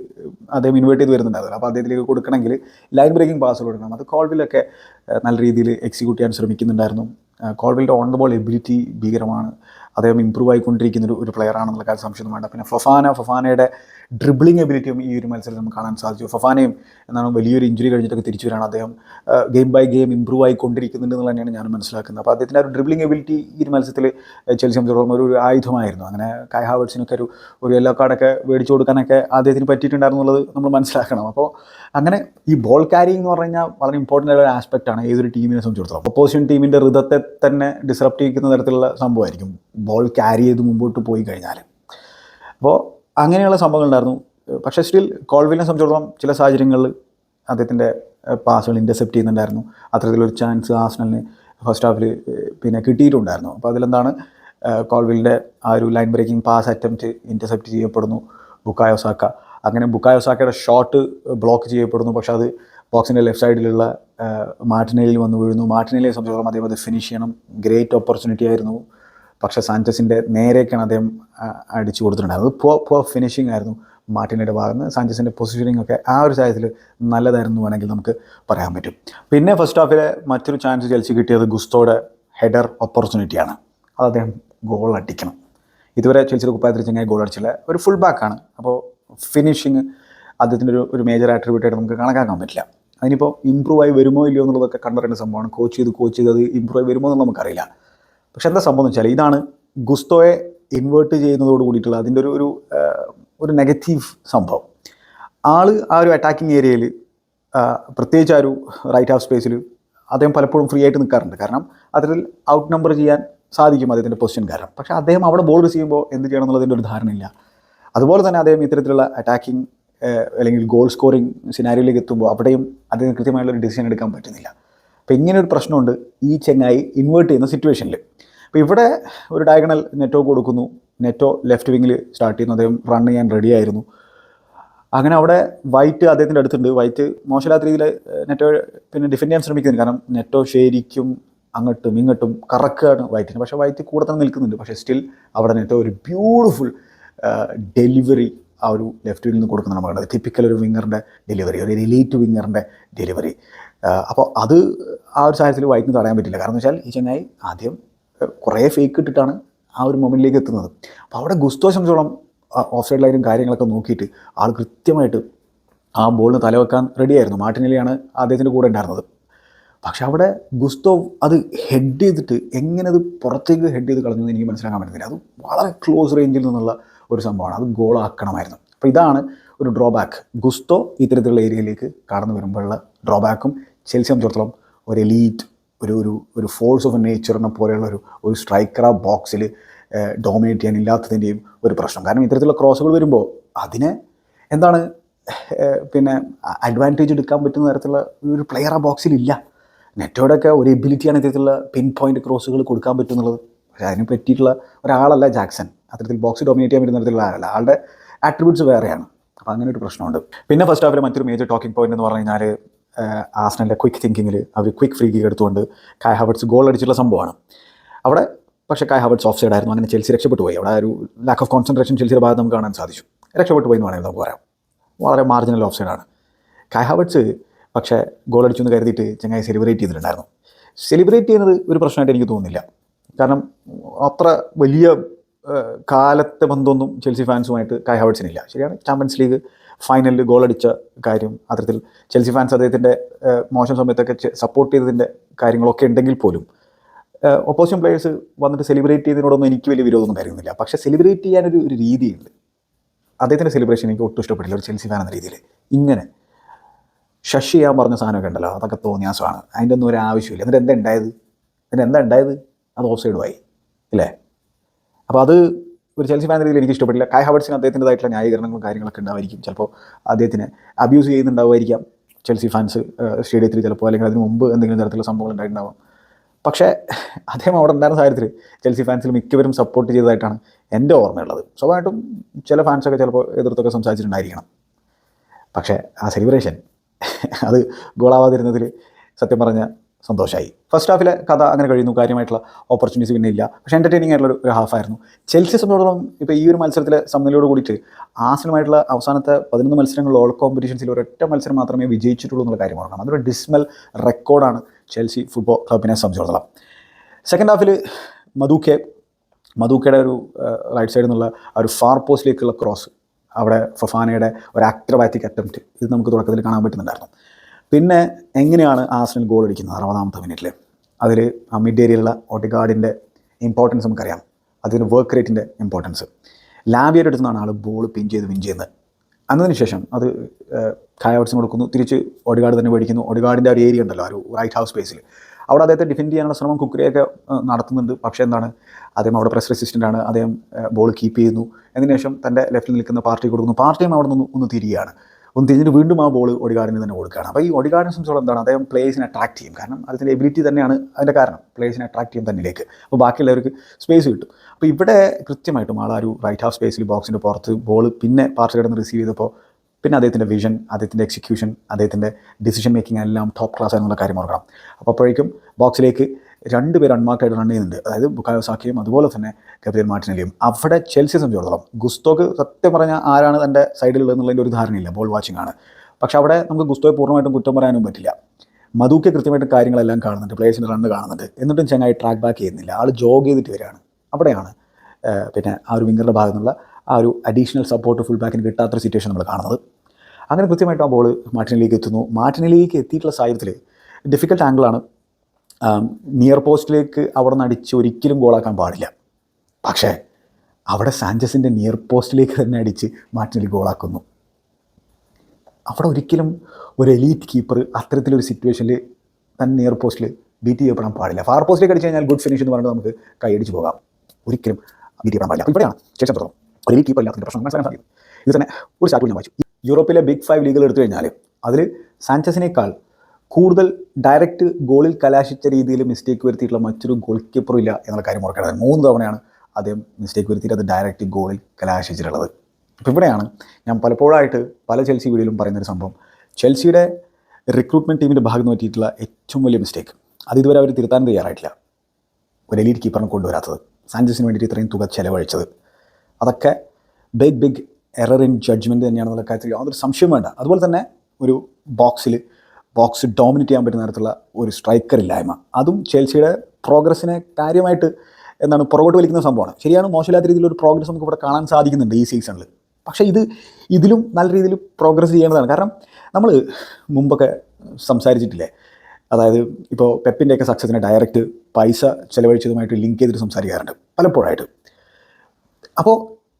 [SPEAKER 1] അദ്ദേഹം ഇൻവേർട്ട് ചെയ്ത് വരുന്നുണ്ടാവില്ല. അപ്പോൾ അദ്ദേഹത്തിലേക്ക് കൊടുക്കണമെങ്കിൽ ലൈൻ ബ്രേക്കിംഗ് പാസുകൾ കൊടുക്കണം. അത് കോൾവിലൊക്കെ നല്ല രീതിയിൽ എക്സിക്യൂട്ട് ചെയ്യാൻ ശ്രമിക്കുന്നുണ്ടായിരുന്നു. കോൾവിലിന്റെ ഓൺ ദ ബോൾ എബിലിറ്റി ഭീകരമാണ്. അദ്ദേഹം ഇമ്പ്രൂവ് ആയിക്കൊണ്ടിരിക്കുന്ന ഒരു ഒരു പ്ലെയർ ആണെന്നുള്ള കാര്യം സംശയം വേണ്ട. പിന്നെ ഫൊഫാന ഫൊഫാനയുടെ ഡ്രിബിളിംഗ് എബിലിറ്റിയും ഈ ഒരു മത്സരത്തിൽ നമുക്ക് കാണാൻ സാധിച്ചു. ഫഫാനെയും എന്നാണ് വലിയൊരു ഇഞ്ചുറി കഴിഞ്ഞിട്ടൊക്കെ തിരിച്ചു വരാണ് അദ്ദേഹം. ഗെയിം ബൈ ഗെയിം ഇമ്പ്രൂവ് ആയിക്കൊണ്ടിരിക്കുന്നുണ്ട് എന്നുള്ള തന്നെയാണ് ഞാൻ മനസ്സിലാക്കുന്നത്. അപ്പോൾ അദ്ദേഹത്തിന്റെ ഒരു ഡ്രിബ്ലിംഗ് എബിലിറ്റി ഈ ഒരു മത്സരത്തിൽ ചെൽസി സംബന്ധിച്ചിടത്തോളം ഒരു ആയുധമായിരുന്നു. അങ്ങനെ കൈ ഹാവേഴ്സിനൊക്കെ ഒരു ഒരു യെല്ലോ കാർഡൊക്കെ മേടിച്ചു കൊടുക്കാനൊക്കെ അദ്ദേഹത്തിന് പറ്റിയിട്ടുണ്ടായിരുന്നുള്ളത് നമ്മൾ മനസ്സിലാക്കണം. അപ്പോൾ അങ്ങനെ ഈ ബോൾ ക്യാരിങ് എന്ന് പറഞ്ഞു കഴിഞ്ഞാൽ വളരെ ഇമ്പോർട്ടന്റ് ആയ ഒരു ആസ്പെക്റ്റ് ആണ് ഏതൊരു ടീമിനെ സംബന്ധിച്ചിടത്തോളം. ഓപ്പോസിഷൻ ടീമിന്റെ ഋതത്തെ തന്നെ ഡിസ്റപ്റ്റ് ചെയ്യുന്ന തരത്തിലുള്ള സംഭവമായിരിക്കും. ബോൾ ക്യാരി ചെയ്ത് മുമ്പോട്ട് പോയി കഴിഞ്ഞാൽ അപ്പോൾ അങ്ങനെയുള്ള സംഭവങ്ങളുണ്ടായിരുന്നു. പക്ഷേ സ്റ്റിൽ കോൾവിലിനെ സംബന്ധിച്ചിടത്തോളം ചില സാഹചര്യങ്ങളിൽ അദ്ദേഹത്തിന്റെ പാസുകൾ ഇന്റർസെപ്റ്റ് ചെയ്യുന്നുണ്ടായിരുന്നു. അത്തരത്തിലൊരു ചാൻസ് ആസ്നലിന് ഫസ്റ്റ് ഹാഫിൽ പിന്നെ കിട്ടിയിട്ടുണ്ടായിരുന്നു. അപ്പോൾ അതിലെന്താണ് കോൾവിലിന്റെ ആ ഒരു line breaking pass attempt intercept ചെയ്യപ്പെടുന്നു ബുക്കായോസാക്ക അങ്ങനെ ബുക്കായോസാക്കയുടെ ഷോട്ട് ബ്ലോക്ക് ചെയ്യപ്പെടുന്നു. പക്ഷേ അത് ബോക്സിന്റെ ലെഫ്റ്റ് സൈഡിലുള്ള മാർട്ടിനേലിൽ വന്ന് വീഴുന്നു. മാർട്ടിനേലിയെ സംബന്ധിച്ചിടത്തോളം അദ്ദേഹം അത് ഫിനിഷ് ചെയ്യണം. ഗ്രേറ്റ് ഓപ്പർച്യൂണിറ്റി ആയിരുന്നു. പക്ഷേ സാഞ്ചസിന്റെ നേരെയൊക്കെയാണ് അദ്ദേഹം അടിച്ചു കൊടുത്തിട്ടുണ്ടായിരുന്നത്. പോ പോ ഫിനിഷിംഗ് ആയിരുന്നു മാർട്ടിനയുടെ ഭാഗത്ത്. സാഞ്ചസിന്റെ പൊസിഷനിങ് ഒക്കെ ആ ഒരു സാഹചര്യത്തിൽ നല്ലതായിരുന്നു വേണമെങ്കിൽ നമുക്ക് പറയാൻ പറ്റും. പിന്നെ ഫസ്റ്റ് ഹാഫിലെ മറ്റൊരു ചാൻസ് ചെൽസി കിട്ടിയത് ഗുസ്തോയുടെ ഹെഡർ ഓപ്പർച്യൂണിറ്റിയാണ് അത് അദ്ദേഹം ഗോൾ അടിക്കണം. ഇതുവരെ ചെൽസിയുടെ കുപ്പായത്തിൽ ചെങ്ങായി ഗോൾ അടിച്ചില്ല? ഒരു ഫുൾ ബാക്കാണ് അപ്പോൾ ഫിനിഷിങ് അദ്ദേഹത്തിന്റെ ഒരു ഒരു മേജർ ആട്രിബ്യൂട്ടായിട്ട് നമുക്ക് കണക്കാക്കാൻ പറ്റില്ല. അതിനിപ്പോൾ ഇമ്പ്രൂവ് ആയി വരുമോ ഇല്ലയോ എന്നുള്ളതൊക്കെ കണ്ടറിയേണ്ട സംഭവമാണ്. കോച്ച് ചെയ്ത് കോച്ച് ചെയ്ത് അത് ഇമ്പ്രൂവ് ആയി വരുമോ എന്നുള്ളത് നമുക്കറിയില്ല. പക്ഷെ എന്താ സംഭവം വെച്ചാൽ ഇതാണ് ഗുസ്തോയെ ഇൻവേർട്ട് ചെയ്യുന്നതോട് കൂടിയിട്ടുള്ള അതിന്റെ ഒരു ഒരു ഒരു നെഗറ്റീവ് സംഭവം. ആൾ ആ ഒരു അറ്റാക്കിംഗ് ഏരിയയിൽ പ്രത്യേകിച്ച് ആ ഒരു റൈറ്റ് ഹാഫ് സ്പേസിൽ അദ്ദേഹം പലപ്പോഴും ഫ്രീ ആയിട്ട് നിൽക്കാറുണ്ട് കാരണം അതിൽ ഔട്ട് നമ്പർ ചെയ്യാൻ സാധിക്കും അദ്ദേഹത്തിന്റെ പൊസിഷൻ കാരണം. പക്ഷേ അദ്ദേഹം അവിടെ ബോൾ റിസീവ് ചെയ്യുമ്പോൾ എന്ത് ചെയ്യണം എന്നുള്ളതിന്റെ ഒരു ധാരണയില്ല. അതുപോലെ തന്നെ അദ്ദേഹം ഇത്തരത്തിലുള്ള അറ്റാക്കിംഗ് അല്ലെങ്കിൽ ഗോൾ സ്കോറിംഗ് സിനാരിയോയിലേക്ക് എത്തുമ്പോൾ അവിടെയും അദ്ദേഹം കൃത്യമായുള്ള ഒരു ഡിസിഷൻ എടുക്കാൻ പറ്റുന്നില്ല. അപ്പോൾ ഇങ്ങനെ ഒരു പ്രശ്നമുണ്ട് ഈ ചെങ്ങായി ഇൻവേർട്ട് ചെയ്യുന്ന സിറ്റുവേഷനിൽ അപ്പോൾ ഇവിടെ ഒരു ഡയഗണൽ നെറ്റോ കൊടുക്കുന്നു. നെറ്റോ ലെഫ്റ്റ് വിങ്ങിൽ സ്റ്റാർട്ട് ചെയ്യുന്നു. അദ്ദേഹം റൺ ചെയ്യാൻ റെഡി ആയിരുന്നു. അങ്ങനെ അവിടെ വൈറ്റ് അദ്ദേഹത്തിന്റെ അടുത്തുണ്ട്. വൈറ്റ് മോശമില്ലാത്ത രീതിയിൽ നെറ്റോ പിന്നെ ഡിഫെൻഡ് ചെയ്യാൻ ശ്രമിക്കുന്നുണ്ട് കാരണം നെറ്റോ ശരിക്കും അങ്ങോട്ടും ഇങ്ങോട്ടും കറക്കുകയാണ് വൈറ്റിന് പക്ഷേ വൈറ്റ് കൂടെ തന്നെ നിൽക്കുന്നുണ്ട്. പക്ഷേ സ്റ്റിൽ അവിടെ നെറ്റോ ഒരു ബ്യൂട്ടിഫുൾ ഡെലിവറി ആ ഒരു ലെഫ്റ്റ് വിങ്ങിൽ നിന്ന് കൊടുക്കുന്ന നമ്മൾ ടിപ്പിക്കൽ ഒരു വിങ്ങറിന്റെ ഡെലിവറി ഒരു എലീറ്റ് വിങ്ങറിന്റെ ഡെലിവറി അപ്പോൾ അത് ആ ഒരു സാഹചര്യത്തിൽ വൈറ്റിന് തടയാൻ പറ്റില്ല. കാരണം വെച്ചാൽ ഈ ആദ്യം കുറേ ഫേക്ക് ഇട്ടിട്ടാണ് ആ ഒരു മൊമെന്റിലേക്ക് എത്തുന്നത്. അപ്പോൾ അവിടെ ഗുസ്തോ സംബന്ധിച്ചോളം ഓഫ് സൈഡ് ലൈനും കാര്യങ്ങളൊക്കെ നോക്കിയിട്ട് ആൾ കൃത്യമായിട്ട് ആ ബോളിന് തലവെക്കാൻ റെഡിയായിരുന്നു മാർട്ടിനലിയാണ് അദ്ദേഹത്തിന്റെ കൂടെ ഉണ്ടായിരുന്നത്. പക്ഷെ അവിടെ ഗുസ്തോ അത് ഹെഡ് ചെയ്തിട്ട് എങ്ങനെ അത് പുറത്തേക്ക് ഹെഡ് ചെയ്ത് കളഞ്ഞു എനിക്ക് മനസ്സിലാക്കാൻ പറ്റുന്നില്ല അത് വളരെ ക്ലോസ് റേഞ്ചിൽ നിന്നുള്ള ഒരു സംഭവമാണ്. അത് ഗോളാക്കണമായിരുന്നു അപ്പോൾ ഇതാണ് ഒരു ഡ്രോബാക്ക് ഗുസ്തോ ഇത്തരത്തിലുള്ള ഏരിയയിലേക്ക് കടന്നു വരുമ്പോഴുള്ള ഡ്രോബാക്കും ചെൽസി സംബന്ധിച്ചിടത്തോളം ഒരു എലീറ്റ് ഒരു ഒരു ഒരു ഫോഴ്സ് ഓഫ് നേച്ചറിനെ പോലെയുള്ള ഒരു ഒരു സ്ട്രൈക്കർ ആ ബോക്സിൽ ഡോമിനേറ്റ് ചെയ്യാൻ ഇല്ലാത്തതിന്റെയും ഒരു പ്രശ്നം. കാരണം ഇത്തരത്തിലുള്ള ക്രോസുകൾ വരുമ്പോൾ അതിനെ എന്താണ് പിന്നെ അഡ്വാന്റേജ് എടുക്കാൻ പറ്റുന്ന തരത്തിലുള്ള ഒരു പ്ലെയർ ആ ബോക്സിലില്ല നെറ്റോടൊക്കെ ഒരു എബിലിറ്റിയാണ് ഇത്തരത്തിലുള്ള പിൻ പോയിന്റ് ക്രോസുകൾ കൊടുക്കാൻ പറ്റുന്നുള്ളത്. പക്ഷേ അതിന് പറ്റിയിട്ടുള്ള ഒരാളല്ല ജാക്സൺ. അത്തരത്തിൽ ബോക്സ് ഡോമിനേറ്റ് ചെയ്യാൻ പറ്റുന്ന തരത്തിലുള്ള ആളല്ല. ആളുടെ ആട്രിബ്യൂട്ട്സ് വേറെയാണ്. അപ്പോൾ അങ്ങനെ ഒരു പ്രശ്നമുണ്ട്. പിന്നെ ഫസ്റ്റ് ഹാഫിലെ മറ്റൊരു മേജർ ടോക്കിംഗ് പോയിന്റ് എന്ന് പറഞ്ഞു കഴിഞ്ഞാൽ ആസ്നലിന്റെ ക്വിക്ക് തിങ്കിങ്ങിൽ അവർ ക്വിക്ക് ഫ്രീ കിക്ക് എടുത്തുകൊണ്ട് കായ് ഹവർട്സ് ഗോൾ അടിച്ചിട്ടുള്ള സംഭവമാണ്. അവിടെ പക്ഷേ കായ് ഹവർട്സ് ഓഫ് സൈഡ് ആയിരുന്നു. അങ്ങനെ ചെൽസി രക്ഷപ്പെട്ടു പോയി. അവിടെ ഒരു ലാക്ക് ഓഫ് കോൺസെൻട്രേഷൻ ചെൽസിയുടെ ഭാഗത്ത് നമുക്ക് കാണാൻ സാധിച്ചു. രക്ഷപ്പെട്ടു പോയി എന്ന് വേണമെങ്കിൽ നമുക്ക് പറയാം. വളരെ മാർജിനൽ ഓഫ് സൈഡാണ് കായ് ഹവർട്സ് പക്ഷേ ഗോൾ അടിച്ചു എന്ന് കരുതിയിട്ട് ചങ്ങായി സെലിബ്രേറ്റ് ചെയ്തിട്ടുണ്ടായിരുന്നു. സെലിബ്രേറ്റ് ചെയ്യുന്നത് ഒരു പ്രശ്നമായിട്ട് എനിക്ക് തോന്നുന്നില്ല. കാരണം അത്ര വലിയ കാലത്തെ ബന്ധമൊന്നും ചെൽസി ഫാൻസുമായിട്ട് കായ് ഹവർട്സിനില്ല ശരിയാണ്. ചാമ്പ്യൻസ് ലീഗ് ഫൈനലിൽ ഗോൾ അടിച്ച കാര്യം അത്തരത്തിൽ ചെൽസി ഫാൻസ് അദ്ദേഹത്തിന്റെ മോശം സമയത്തൊക്കെ സപ്പോർട്ട് ചെയ്തതിന്റെ കാര്യങ്ങളൊക്കെ ഉണ്ടെങ്കിൽ പോലും ഒപ്പോസിഷൻ പ്ലേയേഴ്സ് വന്നിട്ട് സെലിബ്രേറ്റ് ചെയ്തതിനോടൊന്നും എനിക്ക് വലിയ വിരോധമൊന്നും കാര്യമൊന്നുമില്ല പക്ഷേ സെലിബ്രേറ്റ് ചെയ്യാനൊരു ഒരു രീതിയുണ്ട്. അദ്ദേഹത്തിന്റെ സെലിബ്രേഷൻ എനിക്ക് ഒട്ടും ഇഷ്ടപ്പെട്ടില്ല ഒരു ചെൽസി ഫാൻ എന്ന രീതിയിൽ ഇങ്ങനെ ഷഷ് ചെയ്യാൻ പറഞ്ഞ സാധനമൊക്കെ ഉണ്ടല്ലോ അതൊക്കെ തോന്നിയാസമാണ് അതിന്റെ ഒന്നും ഒരു ആവശ്യമില്ല എന്നിട്ട് എന്താ ഉണ്ടായത്? എന്നിട്ട് എന്താ ഉണ്ടായത്? അത് ഓഫ് സൈഡുമായി ഇല്ലേ അപ്പോൾ അത് ഒരു ചെൽസി ഫാൻ രീതിയിൽ എനിക്ക് ഇഷ്ടപ്പെട്ടില്ല. കായ് ഹവർട്സിന് അദ്ദേഹത്തിന്റെതായിട്ടുള്ള ന്യായീകരണങ്ങളും കാര്യങ്ങളൊക്കെ ഉണ്ടായിരിക്കും. ചിലപ്പോൾ അദ്ദേഹത്തിന് അബ്യൂസ് ചെയ്യുന്നുണ്ടാവുമായിരിക്കാം ചെൽസി ഫാൻസ് സ്റ്റേഡിയത്തിൽ ചിലപ്പോൾ അല്ലെങ്കിൽ അതിന് മുമ്പ് എന്തെങ്കിലും തരത്തിലുള്ള സംഭവങ്ങൾ ഉണ്ടായിട്ടുണ്ടാവാം. പക്ഷേ അദ്ദേഹം അവിടെ ഉണ്ടായിരുന്ന സാഹചര്യത്തിൽ ചെൽസി ഫാൻസിൽ മിക്കവരും സപ്പോർട്ട് ചെയ്തതായിട്ടാണ് എന്റെ ഓർമ്മയുള്ളത്. സ്വാഭാവികമായിട്ടും ചില ഫാൻസൊക്കെ ചിലപ്പോൾ എതിർത്തൊക്കെ സംസാരിച്ചിട്ടുണ്ടായിരിക്കണം. പക്ഷേ ആ സെലിബ്രേഷൻ അത് ഗോളാവാതിരുന്നതിൽ സത്യം പറഞ്ഞ സന്തോഷമായി ഫസ്റ്റ് ഹാഫിലെ കഥ അങ്ങനെ കഴിയുന്നു കാര്യമായിട്ടുള്ള ഓപ്പർച്യൂണിറ്റീസ് പിന്നെ ഇല്ല. പക്ഷേ എന്റർടൈനിങ് ആയിട്ടുള്ള ഒരു ഹാഫായിരുന്നു ചെൽസി സംബന്ധിച്ചോളം ഇപ്പോൾ ഈ ഒരു മത്സരത്തിലെ സമനിലയോട് കൂടിയിട്ട് ആസിനുമായിട്ടുള്ള അവസാനത്തെ പതിനൊന്ന് മത്സരങ്ങളിൽ ഓൾ കോമ്പറ്റീഷൻസിൽ ഒരൊറ്റ മത്സരം മാത്രമേ വിജയിച്ചിട്ടുള്ളൂ എന്നുള്ള കാര്യം ഓർക്കണം. അതൊരു ഡിസ്മൽ റെക്കോർഡാണ് ചെൽസി ഫുട്ബോൾ ക്ലബിനെ സംബന്ധിച്ചിടത്തോളം. സെക്കൻഡ് ഹാഫിൽ മധുക്കെ മധുക്കയുടെ ഒരു റൈറ്റ് സൈഡിൽ നിന്നുള്ള ആ ഒരു ഫാർ പോസ്റ്റിലേക്കുള്ള ക്രോസ് അവിടെ ഫഫാനയുടെ ഒരു ആക്രബാറ്റിക് അറ്റംപ്റ്റ് ഇത് നമുക്ക് തുടക്കത്തിൽ കാണാൻ പറ്റുന്നുണ്ടായിരുന്നു. പിന്നെ എങ്ങനെയാണ് ആസ്ലിൻ ഗോൾ അടിക്കുന്നത് അറുപതാമത്തെ മിനിറ്റിൽ അതിൽ ആ മിഡ് ഏരിയയിലുള്ള ഓട്ടിഗാർഡിന്റെ ഇമ്പോർട്ടൻസ് നമുക്കറിയാം. അതിന് വർക്ക് റേറ്റിന്റെ ഇമ്പോർട്ടൻസ് ലാബിയുടെ അടുത്ത് നിന്നാണ് ആൾ ബോൾ പിൻ ചെയ്ത് വിൻ ചെയ്യുന്നത്. അന്നതിന് ശേഷം അത് കായവട്സിന് കൊടുക്കുന്നു. തിരിച്ച് ഒടികാട് തന്നെ മേടിക്കുന്നു. ആ ഒരു ഏരിയ ഉണ്ടല്ലോ ഒരു റൈറ്റ് ഹൗസ് സ്പേസിൽ അവിടെ അദ്ദേഹത്തെ ഡിഫെൻഡ് ചെയ്യാനുള്ള ശ്രമം കുക്കറിയൊക്കെ നടത്തുന്നുണ്ട്. പക്ഷേ എന്താണ് അദ്ദേഹം അവിടെ പ്രസ് റെസിസ്റ്റന്റ് ആണ്. അദ്ദേഹം ബോൾ കീപ്പ് ചെയ്യുന്നു. അതിനുശേഷം തന്റെ ലെഫ്റ്റിൽ നിൽക്കുന്ന പാർട്ടി കൊടുക്കുന്നു. പാർട്ടിയും അവിടെ നിന്ന് ഒന്ന് തിരിയുകയാണ്. ഒന്ന് തിരിഞ്ഞിട്ട് വീണ്ടും ആ ബോൾ ഒടികാടിന് തന്നെ കൊടുക്കുകയാണ്. അപ്പോൾ ഈ ഒടികാടിനെ സംബന്ധിച്ചോളം എന്താണ്? അദ്ദേഹം പ്ലേയേഴ്സിനെ അട്രാക്ട് ചെയ്യും. കാരണം അതിന്റെ എബിലിറ്റി തന്നെയാണ് അതിന്റെ കാരണം. പ്ലേയേഴ്സിനെ അട്രാക്ട് ചെയ്യും തന്നിലേക്ക്. അപ്പോൾ ബാക്കിയുള്ളവർക്ക് സ്പേസ് കിട്ടും. അപ്പോൾ ഇവിടെ കൃത്യമായിട്ടും ആൾ ആ ഒരു റൈറ്റ് ഹാഫ് സ്പേസിൽ ബോക്സിന്റെ പുറത്ത് ബോൾ പിന്നെ പാർട്ടി കിടന്ന് റിസീവ് ചെയ്തപ്പോൾ പിന്നെ അദ്ദേഹത്തിന്റെ വിഷൻ അദ്ദേഹത്തിന്റെ എക്സിക്യൂഷൻ അദ്ദേഹത്തിന്റെ ഡിസിഷൻ മേക്കിംഗ് എല്ലാം ടോപ്പ് ക്ലാസ് എന്നുള്ള കാര്യം ഓർക്കണം. അപ്പോൾ അപ്പോഴേക്കും ബോക്സിലേക്ക് രണ്ട് പേര് അൺമാർക്കായിട്ട് റൺ ചെയ്യുന്നുണ്ട്. അതായത് ബുക്കായോ സാക്കിയും അതുപോലെ തന്നെ ഗബ്രിയൽ മാർട്ടിനെലിയും അവിടെ ചെൽസിയെ സംബന്ധിച്ചിടത്തോളം ഗുസ്തോക്ക് സത്യം പറഞ്ഞാൽ ആരാണ് തന്റെ സൈഡിലുള്ളതെന്നുള്ളതിന്റെ ഒരു ധാരണയില്ല. ബോൾ വാച്ചിങ് ആണ്. പക്ഷെ അവിടെ നമുക്ക് ഗുസ്തോയെ പൂർണമായിട്ടും കുറ്റം പറയാനും പറ്റില്ല. മധുക്ക് കൃത്യമായിട്ട് കാര്യങ്ങളെല്ലാം കാണുന്നുണ്ട്. പ്ലേയേഴ്സിന്റെ റണ്ണ് കാണുന്നുണ്ട്. എന്നിട്ടും ചങ്ങായി ട്രാക്ക് ബാക്ക് ചെയ്യുന്നില്ല. ആൾ ജോഗ് ചെയ്തിട്ട് വരികയാണ്. അവിടെയാണ് പിന്നെ ആ ഒരു വിങ്ങറുടെ ഭാഗത്തു നിന്നുള്ള ആ ഒരു അഡീഷണൽ സപ്പോർട്ട് ഫുൾ ബാക്കിന് കിട്ടാത്തൊരു സിറ്റുവേഷൻ നമ്മൾ കാണുന്നത്. അങ്ങനെ കൃത്യമായിട്ട് ആ ബോൾ മാറ്റിനിലേക്ക് എത്തുന്നു. മാറ്റിനിലേക്ക് എത്തിയിട്ടുള്ള സാഹചര്യത്തിൽ ഡിഫിക്കൽട്ട് ആംഗിളാണ് നിയർ പോസ്റ്റിലേക്ക് അവിടെ നിന്ന് അടിച്ച് ഒരിക്കലും ഗോളാക്കാൻ പാടില്ല. പക്ഷേ അവിടെ സാഞ്ചസിന്റെ നിയർ പോസ്റ്റിലേക്ക് തന്നെ അടിച്ച് മാറ്റിനിൽ ഗോളാക്കുന്നു. അവിടെ ഒരിക്കലും ഒരു എലീറ്റ് കീപ്പർ അത്തരത്തിലൊരു സിറ്റുവേഷനിൽ തന്നെ നിയർ പോസ്റ്റിൽ ബീറ്റ് ചെയ്യപ്പെടാൻ പാടില്ല. ഫാർ പോസ്റ്റിലേക്ക് അടിച്ച് കഴിഞ്ഞാൽ ഗുഡ് ഫിനിഷ് എന്ന് പറഞ്ഞിട്ട് നമുക്ക് കൈയടിച്ച് പോകാം. ഒരിക്കലും ബീറ്റ് ചെയ്യപ്പെടാൻ പാടില്ല. ഇവിടെയാണ് ശേഷം തുടങ്ങും ഒരു എലീറ്റ് കീപ്പർ ഇല്ലാത്തതിന്റെ പ്രശ്നം മനസ്സിലാക്കാൻ സാധിക്കും. ഇത് തന്നെ ഒരു സ്റ്റാർട്ടിൽ ഞാൻ വായിച്ചു. യൂറോപ്പിലെ ബിഗ് ഫൈവ് ലീഗുകൾ എടുത്തു കഴിഞ്ഞാൽ അതിൽ സാഞ്ചസിനേക്കാൾ കൂടുതൽ ഡയറക്റ്റ് ഗോളിൽ കലാശിച്ച രീതിയിൽ മിസ്റ്റേക്ക് വരുത്തിയിട്ടുള്ള മറ്റൊരു ഗോൾ കീപ്പറും ഇല്ല എന്നുള്ള കാര്യം ഓർക്കേണ്ടത് മൂന്ന് തവണയാണ് അദ്ദേഹം മിസ്റ്റേക്ക് വരുത്തിയിട്ട് അത് ഡയറക്റ്റ് ഗോളിൽ കലാശിച്ചിട്ടുള്ളത്. അപ്പോൾ ഇവിടെയാണ് ഞാൻ പലപ്പോഴായിട്ട് പല ചെൽസി വീഡിയോയിലും പറയുന്നൊരു സംഭവം. ചെൽസിയുടെ റിക്രൂട്ട്മെന്റ് ടീമിന്റെ ഭാഗത്ത് പറ്റിയിട്ടുള്ള ഏറ്റവും വലിയ മിസ്റ്റേക്ക് അത് ഇതുവരെ അവർ തിരുത്താൻ തയ്യാറായിട്ടില്ല. ഒരു എലീറ്റ് കീപ്പറിനെ കൊണ്ടുവരാത്തത്. സാഞ്ചസിന് വേണ്ടിയിട്ട് ഇത്രയും തുക ചിലവഴിച്ചത്. അതൊക്കെ big big error in judgment തന്നെയാണെന്നുള്ള കാര്യത്തിൽ യാതൊരു സംശയം വേണ്ട. അതുപോലെ തന്നെ ഒരു ബോക്സിൽ ബോക്സ് ഡോമിനേറ്റ് ചെയ്യാൻ പറ്റുന്ന തരത്തിലുള്ള ഒരു സ്ട്രൈക്കർ ഇല്ലായ്മ. അതും ചെൽസിയുടെ പ്രോഗ്രസ്സിനെ കാര്യമായിട്ട് എന്താണ് പുറകോട്ട് വലിക്കുന്ന സംഭവമാണ്. ശരിയാണ് മോശമില്ലാത്ത രീതിയിലൊരു പ്രോഗ്രസ് നമുക്ക് ഇവിടെ കാണാൻ സാധിക്കുന്നുണ്ട് ഈ സീസണിൽ പക്ഷേ ഇത് ഇതിലും നല്ല രീതിയിൽ പ്രോഗ്രസ് ചെയ്യേണ്ടതാണ്. കാരണം നമ്മൾ മുമ്പൊക്കെ സംസാരിച്ചിട്ടില്ലേ? അതായത് ഇപ്പോൾ പെപ്പിന്റെയൊക്കെ സക്സസിനെ ഡയറക്റ്റ് പൈസ ചിലവഴിച്ചതുമായിട്ട് ലിങ്ക് ചെയ്തിട്ട് സംസാരിക്കാറുണ്ട്. പലപ്പോഴായിട്ട്. അപ്പോൾ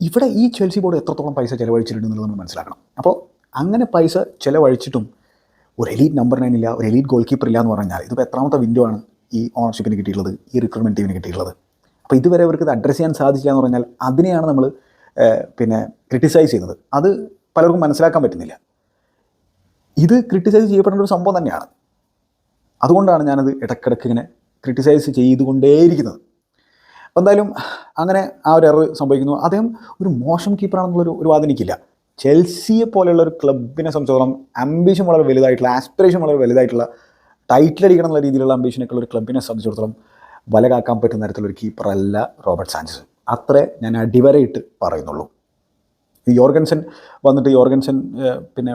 [SPEAKER 1] ഇവിടെ ഈ ചെൽസി ബോർഡ് എത്രത്തോളം പൈസ ചിലവഴിച്ചിട്ടുണ്ടെന്നുള്ളത് നമ്മൾ മനസ്സിലാക്കണം. അപ്പോൾ അങ്ങനെ പൈസ ചിലവഴിച്ചിട്ടും ഒരു എലീറ്റ് നമ്പർ നയൻ ഇല്ല ഒരു എലീറ്റ് ഗോൾ കീപ്പർ ഇല്ല എന്ന് പറഞ്ഞാൽ ഇതിപ്പോൾ എത്രാമത്തെ വിൻഡോ ആണ് ഈ ഓണർഷിപ്പിന് കിട്ടിയിട്ടുള്ളത് ഈ റിക്രൂട്ട്മെന്റ് ടീമിന് കിട്ടിയിട്ടുള്ളത്. അപ്പോൾ ഇതുവരെ അവർക്ക് ഇത് അഡ്രസ്സ് ചെയ്യാൻ സാധിച്ചില്ല എന്ന് പറഞ്ഞാൽ അതിനെയാണ് നമ്മൾ പിന്നെ ക്രിട്ടിസൈസ് ചെയ്യുന്നത്. അത് പലർക്കും മനസ്സിലാക്കാൻ പറ്റുന്നില്ല. ഇത് ക്രിട്ടിസൈസ് ചെയ്യപ്പെടേണ്ട ഒരു സംഭവം തന്നെയാണ്. അതുകൊണ്ടാണ് ഞാനത് ഇടയ്ക്കിടയ്ക്ക് ഇങ്ങനെ ക്രിട്ടിസൈസ് ചെയ്തുകൊണ്ടേയിരിക്കുന്നത്. അപ്പോൾ എന്തായാലും അങ്ങനെ ആ ഒരു എറർ സംഭവിക്കുന്നു. അദ്ദേഹം ഒരു മോശം കീപ്പറാണെന്നുള്ളൊരു ഒരു വാദനിക്കില്ല ചെൽസിയെ പോലെയുള്ള ഒരു ക്ലബിനെ സംബന്ധിച്ചോളം അംബിഷൻ വളരെ വലുതായിട്ടുള്ള ആസ്പിറേഷൻ വളരെ വലുതായിട്ടുള്ള ടൈറ്റിൽ അടിക്കണം എന്നുള്ള രീതിയിലുള്ള അംബിഷനൊക്കെ ഒരു ക്ലബിനെ സംബന്ധിച്ചിടത്തോളം വല കാക്കാൻ പറ്റുന്ന തരത്തിലൊരു കീപ്പറല്ല റോബർട്ട് സാഞ്ചസ്. അത്രേ ഞാൻ അടിവരയിട്ട് പറയുന്നുള്ളൂ. ഈ യോർഗൻസൻ വന്നിട്ട് യോർഗൻസൺ പിന്നെ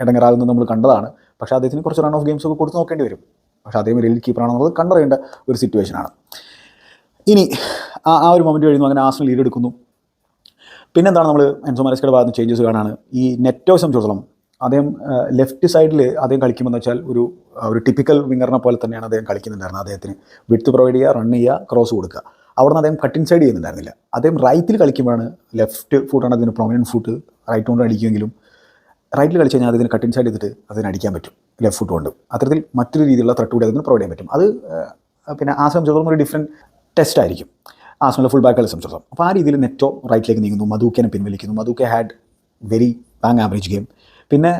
[SPEAKER 1] ഇടങ്ങറാകുന്നത് നമ്മൾ കണ്ടതാണ്. പക്ഷേ അദ്ദേഹത്തിന് കുറച്ച് റൺ ഓഫ് ഗെയിംസ് ഒക്കെ കൊടുത്ത് നോക്കേണ്ടി വരും. പക്ഷേ അദ്ദേഹം റിയൽ കീപ്പറാണെന്നുള്ളത് കണ്ടറിയേണ്ട ഒരു സിറ്റുവേഷനാണ് ഇനി ആ ഒരു മൊമെന്റ് കഴിയുന്നു അങ്ങനെ ആസ്നൽ ലീഡ് എടുക്കുന്നു. പിന്നെന്താണ് നമ്മൾ എൻസോ മരസ്കയുടെ ഭാഗത്ത് ചേഞ്ചസ് കാണാണ്? ഈ നെറ്റോ സംബന്ധിച്ചിടത്തോളം അദ്ദേഹം ലെഫ്റ്റ് സൈഡിൽ അദ്ദേഹം കളിക്കുമെന്ന് വെച്ചാൽ ഒരു ഒരു ടിപ്പിക്കൽ വിങ്ങറിനെ പോലെ തന്നെയാണ് അദ്ദേഹം കളിക്കുന്നുണ്ടായിരുന്നത് അദ്ദേഹത്തിന്. വിട്ട് പ്രൊവൈഡ് ചെയ്യുക റൺ ചെയ്യുക ക്രോസ് കൊടുക്കുക. അവിടെ നിന്ന് അദ്ദേഹം കട്ടിൻ സൈഡ് ചെയ്യുന്നുണ്ടായിരുന്നില്ല. അദ്ദേഹം റൈറ്റിൽ കളിക്കുമ്പോഴാണ് ലെഫ്റ്റ് ഫുട്ടാണ് അതിന് പ്രൊമിനന്റ് ഫുട്ട് റൈറ്റ് കൊണ്ട് അടിക്കുമെങ്കിലും റൈറ്റിൽ കളിച്ച് കഴിഞ്ഞാൽ അതിന് കട്ടിൻ സൈഡ് ചെയ്തിട്ട് അതിന് അടിക്കാൻ പറ്റും ലെഫ്റ്റ് ഫുട്ട് കൊണ്ട്. അത്തരത്തിൽ മറ്റൊരു രീതിയിലുള്ള ത്രട്ട് കൂടി അതിന് പ്രൊവൈഡ് ചെയ്യാൻ പറ്റും. അത് പിന്നെ ആ സംബന്ധിച്ചിടത്തോളം ഒരു ഡിഫറെന്റ് ടെസ്റ്റ് ആയിരിക്കും. ആസ്മലെ ഫുൾ ബാക്കുകളെ സംബന്ധിച്ചിടത്തോളം അപ്പോൾ ആ രീതിയിൽ നെറ്റോ റൈറ്റിലേക്ക് നീങ്ങുന്നു. മധുക്കനെ പിൻവലിക്കുന്നു. Madueke had very bang average game പിന്നെ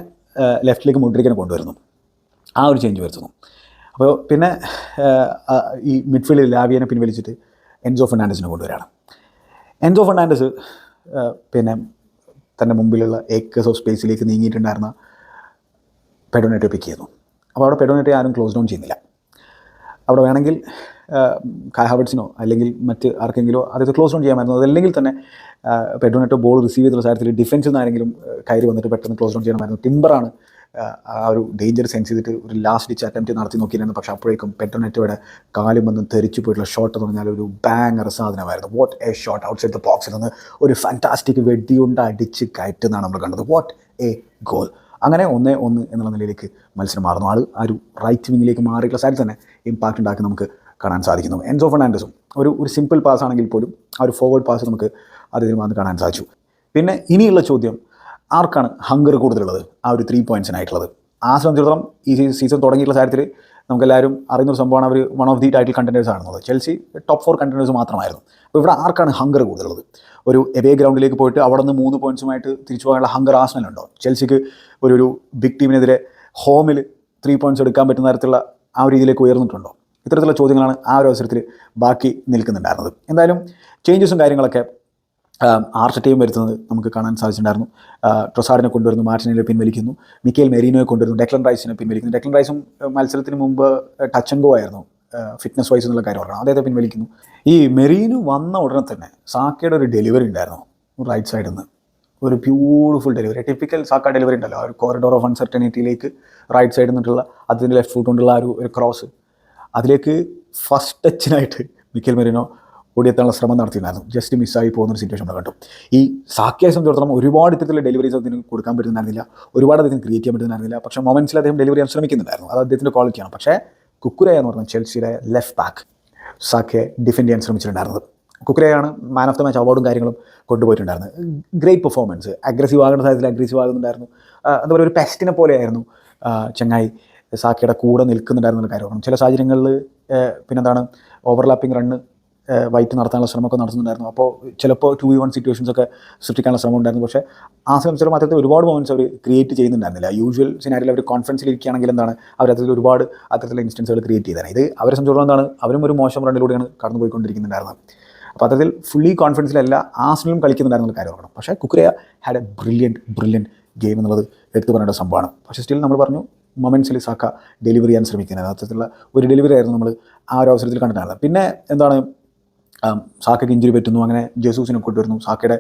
[SPEAKER 1] ലെഫ്റ്റിലേക്ക് മുണ്ടിരിക്കനെ കൊണ്ടുവരുന്നു. ആ ഒരു ചേഞ്ച് വരുത്തുന്നു. അപ്പോൾ പിന്നെ ഈ മിഡ്ഫീൽഡിൽ ലാവിയനെ പിൻവലിച്ചിട്ട് എൻസോ ഫെർണാണ്ടസിനെ കൊണ്ടുവരികയാണ്. എൻസോ ഫെർണാണ്ടസ് പിന്നെ തന്റെ മുമ്പിലുള്ള ഏക്കേഴ്സ് ഓഫ് സ്പേസിലേക്ക് നീങ്ങിയിട്ടുണ്ടായിരുന്ന പെഡോനെറ്റോ പിക്ക് ചെയ്യുന്നു. അപ്പോൾ അവിടെ പെഡോനെറ്റോ ആരും ക്ലോസ് ഡൗൺ ചെയ്യുന്നില്ല. അവിടെ വേണമെങ്കിൽ ഹാവർട്സിനോ അല്ലെങ്കിൽ മറ്റ് ആർക്കെങ്കിലോ അതായത് ക്ലോസ് ഡൗൺ ചെയ്യാമായിരുന്നു. അതല്ലെങ്കിൽ തന്നെ പെഡോനെറ്റോ ബോൾ റിസീവ് ചെയ്തുള്ള സാഹചര്യത്തിൽ ഡിഫൻസിൽ നിന്ന് ആരെങ്കിലും കയറി വന്നിട്ട് പെട്ടെന്ന് ക്ലോസ് ഡൗൺ ചെയ്യണമായിരുന്നു ടിമ്പറാണ് ആ, ഒരു ഡേഞ്ചർ സെൻസ് ചെയ്തിട്ട് ഒരു ലാസ്റ്റ് ഡിച്ച് അറ്റംപ്റ്റ് നടത്തി നോക്കിയിരുന്നു. പക്ഷേ അപ്പോഴേക്കും പെട്ടെന്നെറ്റോടെ കാലും വന്ന് തെറിച്ചു പോയിട്ടുള്ള ഷോട്ട് എന്ന് പറഞ്ഞാൽ ഒരു ബാങ്ങർ സാധനമായിരുന്നു. What a shot outside the ബോക്സിൽ നിന്ന് ഒരു ഫാന്റാസ്റ്റിക് വെടിയുണ്ട് അടിച്ച് കയറ്റുന്നതാണ് നമ്മൾ കണ്ടത്. വാട്ട് എ ഗോൾ അങ്ങനെ ഒന്നേ ഒന്ന് എന്നുള്ള നിലയിലേക്ക് മത്സരം മാറുന്നു. ആൾ ആ ഒരു റൈറ്റ് വിങ്ങിലേക്ക് മാറിയിട്ടുള്ള സാരി തന്നെ ഇമ്പാക്റ്റ് ഉണ്ടാക്കി നമുക്ക് കാണാൻ സാധിക്കുന്നു. എൻസോ ഫെർണാണ്ടസും ഒരു ഒരു സിമ്പിൾ പാസ് ആണെങ്കിൽ പോലും ആ ഒരു ഫോർവേഡ് പാസ് നമുക്ക് അതിൽ വന്ന് കാണാൻ സാധിച്ചു. പിന്നെ ഇനിയുള്ള ചോദ്യം ആർക്കാണ് ഹങ്കർ കൂടുതലുള്ളത്? ആ ഒരു ത്രീ പോയിന്റ്സിനായിട്ടുള്ളത് ആ സംബന്ധിച്ചിടത്തോളം ഈ സീസൺ തുടങ്ങിയിട്ടുള്ള കാര്യത്തിൽ നമുക്കെല്ലാവരും അറിയുന്ന ഒരു സംഭവമാണ് അവർ one of the title contenders ആണെന്നത് ചെൽസി ടോപ്പ് ഫോർ കണ്ടന്റേഴ്സ് മാത്രമായിരുന്നു. അപ്പോൾ ഇവിടെ ആർക്കാണ് ഹങ്കർ കൂടുതലുള്ളത്? ഒരു എവേ ഗ്രൗണ്ടിലേക്ക് പോയിട്ട് അവിടെ നിന്ന് മൂന്ന് പോയിന്റ്സുമായിട്ട് തിരിച്ചു പോകാനുള്ള ഹങ്കർ ആസ്നലുണ്ടോ ചെൽസിക്ക് ഒരു ഒരു ബിഗ് ടീമിനെതിരെ ഹോമിൽ ത്രീ പോയിന്റ്സ് എടുക്കാൻ പറ്റുന്ന തരത്തിലുള്ള ആ ഒരു രീതിയിലേക്ക് ഉയർന്നിട്ടുണ്ടോ? ഇത്തരത്തിലുള്ള ചോദ്യങ്ങളാണ് ആ ഒരു അവസരത്തിൽ ബാക്കി നിൽക്കുന്നുണ്ടായിരുന്നത്. എന്തായാലും ചേഞ്ചസും കാര്യങ്ങളൊക്കെ ആർട്ടയും വരുത്തുന്നത് നമുക്ക് കാണാൻ സാധിച്ചിട്ടുണ്ടായിരുന്നു. ട്രൊസാഡിനെ കൊണ്ടുവരുന്നു മാർട്ടിനെ പിൻവലിക്കുന്നു മിക്കേൽ മെറീനോയെ കൊണ്ടുവരുന്നു ഡെക്ലൻ റൈസിനെ പിൻവലിക്കുന്നു. ഡെക്ലൻ റൈസും മത്സരത്തിന് മുമ്പ് ടച്ച് ആൻഡ് ഗോ ആയിരുന്നു. ഫിറ്റ്നസ് വൈസ് എന്നുള്ള കാര്യം പറയണം അദ്ദേഹത്തെ പിൻവലിക്കുന്നു. ഈ മെറീനു വന്ന ഉടനെ തന്നെ സാക്കയുടെ ഒരു ഡെലിവറി ഉണ്ടായിരുന്നു റൈറ്റ് സൈഡിൽ നിന്ന് ഒരു beautiful delivery typical Saka delivery ഉണ്ടല്ലോ. ആ ഒരു കോറിഡോർ ഓഫ് അൺസർട്ടനിറ്റിയിലേക്ക് റൈറ്റ് സൈഡിൽ നിന്നിട്ടുള്ള അതിന്റെ ലെഫ്റ്റ് ഫുട്ട് കൊണ്ടുള്ള ആ ഒരു ക്രോസ് അതിലേക്ക് ഫസ്റ്റ് ടച്ചിനായിട്ട് മിക്കൽ മെറിനോ ഓടിയെത്താനുള്ള ശ്രമം നടത്തിയിട്ടുണ്ടായിരുന്നു. ജസ്റ്റ് മിസ്സായി പോകുന്ന ഒരു സിറ്റുവേഷൻ നമ്മൾ കണ്ടു. ഈ സാക്കിയെ സംബന്ധിച്ചിടത്തോളം ഒരുപാട് ഇത്തരത്തിലുള്ള ഡെലിവറീസ് അതിന് കൊടുക്കാൻ പറ്റുന്നുണ്ടായിരുന്നില്ല ഒരുപാട് അദ്ദേഹത്തിന് ക്രിയേറ്റ് ചെയ്യാൻ പറ്റുന്നുണ്ടായിരുന്നില്ല പക്ഷേ മൊമെൻസിൽ അദ്ദേഹം ഡെലിവറി ചെയ്യാൻ ശ്രമിക്കുന്നുണ്ടായിരുന്നു. അത് അദ്ദേഹത്തിന്റെ ക്വാളിറ്റിയാണ് പക്ഷേ കുക്കുര എന്ന് ചെൽസിയുടെ ലെഫ്റ്റ് ബാക്ക് സാക്കിയെ ഡിഫെൻഡ് ചെയ്യാൻ ശ്രമിച്ചിട്ടുണ്ടായിരുന്നത്. കുക്കുരയാണ് മാൻ ഓഫ് ദ മാച്ച് അവാർഡും കാര്യങ്ങളും കൊണ്ടുപോയിട്ടുണ്ടായിരുന്നത്. ഗ്രേറ്റ് പെർഫോമൻസ് അഗ്രസീവ് ആകേണ്ട സാഹചര്യത്തിൽ അഗ്രസീവ് ആകുന്നുണ്ടായിരുന്നു. അതുപോലെ ഒരു പെസ്റ്റിനെ പോലെയായിരുന്നു ചെങ്ങായി. സാക്കിയുടെ കൂടെ നിൽക്കുന്നുണ്ടായിരുന്ന എന്നുള്ള കാര്യം. ചില സാഹചര്യങ്ങളിൽ പിന്നെന്താണ് ഓവർലാപ്പിംഗ് റണ്ണ് വൈറ്റ് നടത്താനുള്ള ശ്രമമൊക്കെ നടത്തുന്നുണ്ടായിരുന്നു. അപ്പോൾ ചിലപ്പോൾ ടു വി വൺ സിറ്റുവേഷൻസ് ഒക്കെ സൃഷ്ടിക്കാനുള്ള ശ്രമം ഉണ്ടായിരുന്നു പക്ഷേ ആ സംബന്ധിച്ചിടത്തോളം അത്തരത്തിൽ ഒരുപാട് മൊമെന്റ്സ് അവർ ക്രിയേറ്റ് ചെയ്യുന്നുണ്ടായിരുന്നില്ല. യൂഷ്വൽ സിനാരിയിൽ അവർ കോൺഫിഡൻസിൽ ഇരിക്കുകയാണെങ്കിൽ എന്താണ് അവർ അത്തരത്തിൽ ഒരുപാട് അത്തരത്തിലുള്ള ഇൻസ്റ്റൻസുകൾ ക്രിയേറ്റ് ചെയ്തതാണ്. ഇത് അവരെ സംബന്ധിച്ചിടത്തോളം എന്താണ് അവരും ഒരു മോശം റണ്ണിലൂടെയാണ് കടന്നു പോയിക്കൊണ്ടിരിക്കുന്നുണ്ടായിരുന്നത് അപ്പോൾ അത്തരത്തിൽ ഫുള്ളി കോൺഫിഡൻസിലല്ല ആസ്നലും കളിക്കുന്നുണ്ടായിരുന്ന കാര്യം ഓർക്കണം. പക്ഷേ Cucurella had a brilliant brilliant game എന്നുള്ളത് എടുത്തു പറയേണ്ട സംഭവമാണ്. പക്ഷേ സ്റ്റിൽ നമ്മൾ പറഞ്ഞു മൊമെന്റ്സിൽ സാക്ക ഡെലിവറി ചെയ്യാൻ ശ്രമിക്കുന്നത്. അത്തരത്തിലുള്ള ഒരു ഡെലിവറി ആയിരുന്നു നമ്മൾ ആ ഒരു അവസരത്തിൽ കണ്ടിട്ടുണ്ടായിരുന്നത്. പിന്നെ എന്താണ് സാക്കയ്ക്ക് ഇഞ്ചുറി പറ്റുന്നു അങ്ങനെ ജസൂസിനെ കൊണ്ടുവരുന്നു. സാക്കയുടെ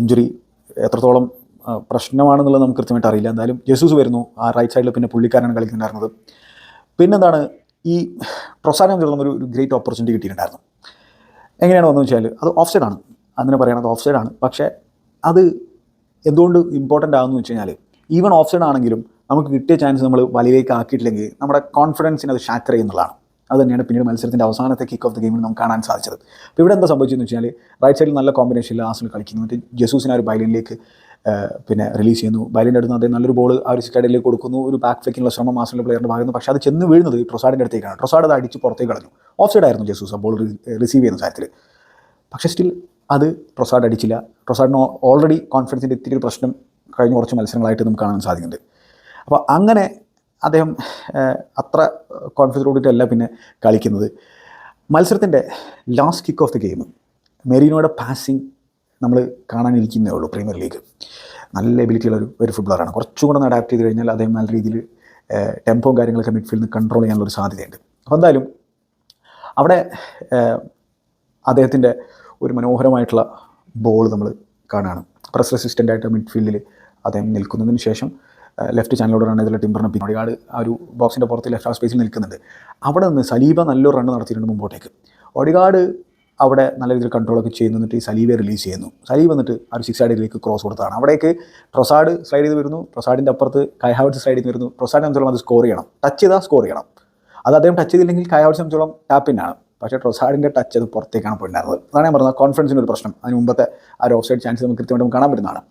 [SPEAKER 1] ഇഞ്ചുറി എത്രത്തോളം പ്രശ്നമാണെന്നുള്ളത് നമുക്ക് കൃത്യമായിട്ട് അറിയില്ല. എന്തായാലും ജസൂസ് വരുന്നു ആ റൈറ്റ് സൈഡിൽ പിന്നെ പുള്ളിക്കാരനാണ് കളിക്കുന്നുണ്ടായിരുന്നത്. പിന്നെന്താണ് ഈ സംബന്ധിച്ചിടത്തോളം ഒരു ഒരു ഗ്രേറ്റ് ഓപ്പർച്യൂണിറ്റി കിട്ടിയിട്ടുണ്ടായിരുന്നു. എങ്ങനെയാണ് വന്നതെന്ന് വെച്ചാൽ അത് ഓഫ് സൈഡാണ് അങ്ങനെ പറയണത് ഓഫ് സൈഡാണ് പക്ഷേ അത് എന്തുകൊണ്ട് ഇമ്പോർട്ടന്റ് ആകുമെന്ന് വെച്ച് കഴിഞ്ഞാൽ ഈവൻ ഓഫ് സൈഡ് ആണെങ്കിലും നമുക്ക് കിട്ടിയ ചാൻസ് നമ്മൾ വലയിലേക്ക് ആക്കിയിട്ടില്ലെങ്കിൽ നമ്മുടെ കോൺഫിഡൻസിനെ അത് ഷാറ്റർ ചെയ്യുന്നതാണ്. അത് തന്നെയാണ് പിന്നീട് മത്സരത്തിന്റെ അവസാനത്തെ കിക്ക് ഓഫ് ദ ഗെയിമിൽ നമുക്ക് കാണാൻ സാധിച്ചത്. അപ്പോൾ ഇവിടെ എന്താ സംഭവിച്ചതെന്ന് വെച്ചാൽ റൈറ്റ് സൈഡിൽ നല്ല കോമ്പിനേഷനിൽ ആസിൽ കളിക്കുന്നു. മറ്റേ ജസൂസിനെ ഒരു ബൈലിനിലേക്ക് പിന്നെ റിലീസ് ചെയ്യുന്നു. ബൈലിന്റെ അടുത്ത് അദ്ദേഹം നല്ലൊരു ബോൾ ആ ഒരു സിക്കാഡിലേക്ക് കൊടുക്കുന്നു. ഒരു ബാക്ക് ഫ്ലിക്കിനുള്ള ശ്രമം ആസിലെ പ്ലെയറിന്റെ ഭാഗത്ത് പക്ഷേ അത് ചെന്ന് വീഴുന്നത് ട്രൊസാഡിന്റെ അടുത്തേക്കാണ്. ട്രൊസാഡ് അത് അടിച്ച് പുറത്തേക്ക് കളഞ്ഞു. ഓഫ് സൈഡ് ആയിരുന്നു ജസൂസ് ആ ബോൾ റിസീവ് ചെയ്യുന്ന കാര്യത്തിൽ പക്ഷേ സ്റ്റിൽ അത് ട്രൊസാഡ് അടിച്ചില്ല. ട്രൊസാഡിന് ഓൾറെഡി കോൺഫിഡൻസിന്റെ ഇത്തിരി പ്രശ്നം കഴിഞ്ഞ കുറച്ച് മത്സരങ്ങളായിട്ട് നമുക്ക് കാണാൻ സാധിക്കുന്നുണ്ട്. അപ്പോൾ അങ്ങനെ അദ്ദേഹം അത്ര കോൺഫിഡൻസോടിട്ടല്ല പിന്നെ കളിക്കുന്നത്. മത്സരത്തിന്റെ last kick off the game മെറീനോയുടെ passing നമ്മൾ കാണാനിരിക്കുന്നേ ഉള്ളൂ പ്രീമിയർ ലീഗ് നല്ല എബിലിറ്റിയുള്ള ഒരു ഒരു ഫുട്ബോളറാണ് കുറച്ചും കൂടെ അഡാപ്റ്റ് ചെയ്ത് കഴിഞ്ഞാൽ അദ്ദേഹം നല്ല രീതിയിൽ ടെമ്പോയും കാര്യങ്ങളൊക്കെ മിഡ്ഫീൽഡിൽ നിന്ന് കൺട്രോൾ ചെയ്യാനുള്ളൊരു സാധ്യതയുണ്ട്. അപ്പോൾ എന്തായാലും അവിടെ അദ്ദേഹത്തിന്റെ ഒരു മനോഹരമായിട്ടുള്ള ബോൾ നമ്മൾ കാണുകയാണ് പ്രസ് റെസിസ്റ്റന്റായിട്ട് മിഡ്ഫീൽഡിൽ അദ്ദേഹം നിൽക്കുന്നതിന് ശേഷം ലെഫ്റ്റ് ചാനലോട് റൺ ചെയ്തുള്ള ടിംബറിനെ പിന്നെ ഒരുപാട് ആ ഒരു ബോക്സിന്റെ പുറത്ത് ലെഫ്റ്റ് ഹാഫ് സ്പേസിൽ നിൽക്കുന്നുണ്ട്. അവിടെ നിന്ന് സലീബ നല്ലൊരു റണ്ണ് നടത്തിയിട്ടുണ്ട് മുമ്പോട്ടേക്ക്. ഒടികാട് അവിടെ നല്ല രീതിയിൽ കൺട്രോളൊക്കെ ചെയ്യുന്നു എന്നിട്ട് ഈ സലീബെ റിലീസ് ചെയ്യുന്നു. സലീബ് എന്നിട്ട് ആ ഒരു സിക്സ് ആഡിലേക്ക് ക്രോസ് കൊടുത്താണ്. അവിടേക്ക് ട്രൊസാഡ് സ്ലൈഡ് ചെയ്ത് വരുന്നു. ട്രൊസാഡിന്റെ അപ്പുറത്ത് കൈഹാവ്സ് സ്ലൈഡ് ചെയ്ത് വരുന്നു. ട്രൊസാഡിനെ സംബന്ധിച്ചോളം അത് സ്കോർ ചെയ്യണം. ടച്ച് ചെയ്താൽ സ്കോർ ചെയ്യണം. അത് അദ്ദേഹം ടച്ച് ചെയ്തില്ലെങ്കിൽ കൈഹാവ്സ് സംബന്ധിച്ചോളം ടാപ്പിനാണ് പക്ഷേ ട്രൊസാഡിന്റെ ടച്ച് അത് പുറത്തേക്കാണ് പോയിട്ടുണ്ടായിരുന്നത്. അതാണ് ഞാൻ പറഞ്ഞത്. കോൺഫിഡൻസിന്റെ ഒരു പ്രശ്നം. അതിന് മുമ്പത്തെ ആ ഒരു ഓഫ് സൈഡ് ചാൻസ് നമുക്ക് കൃത്യമായിട്ട് കാണാൻ പറ്റുന്നതാണ്.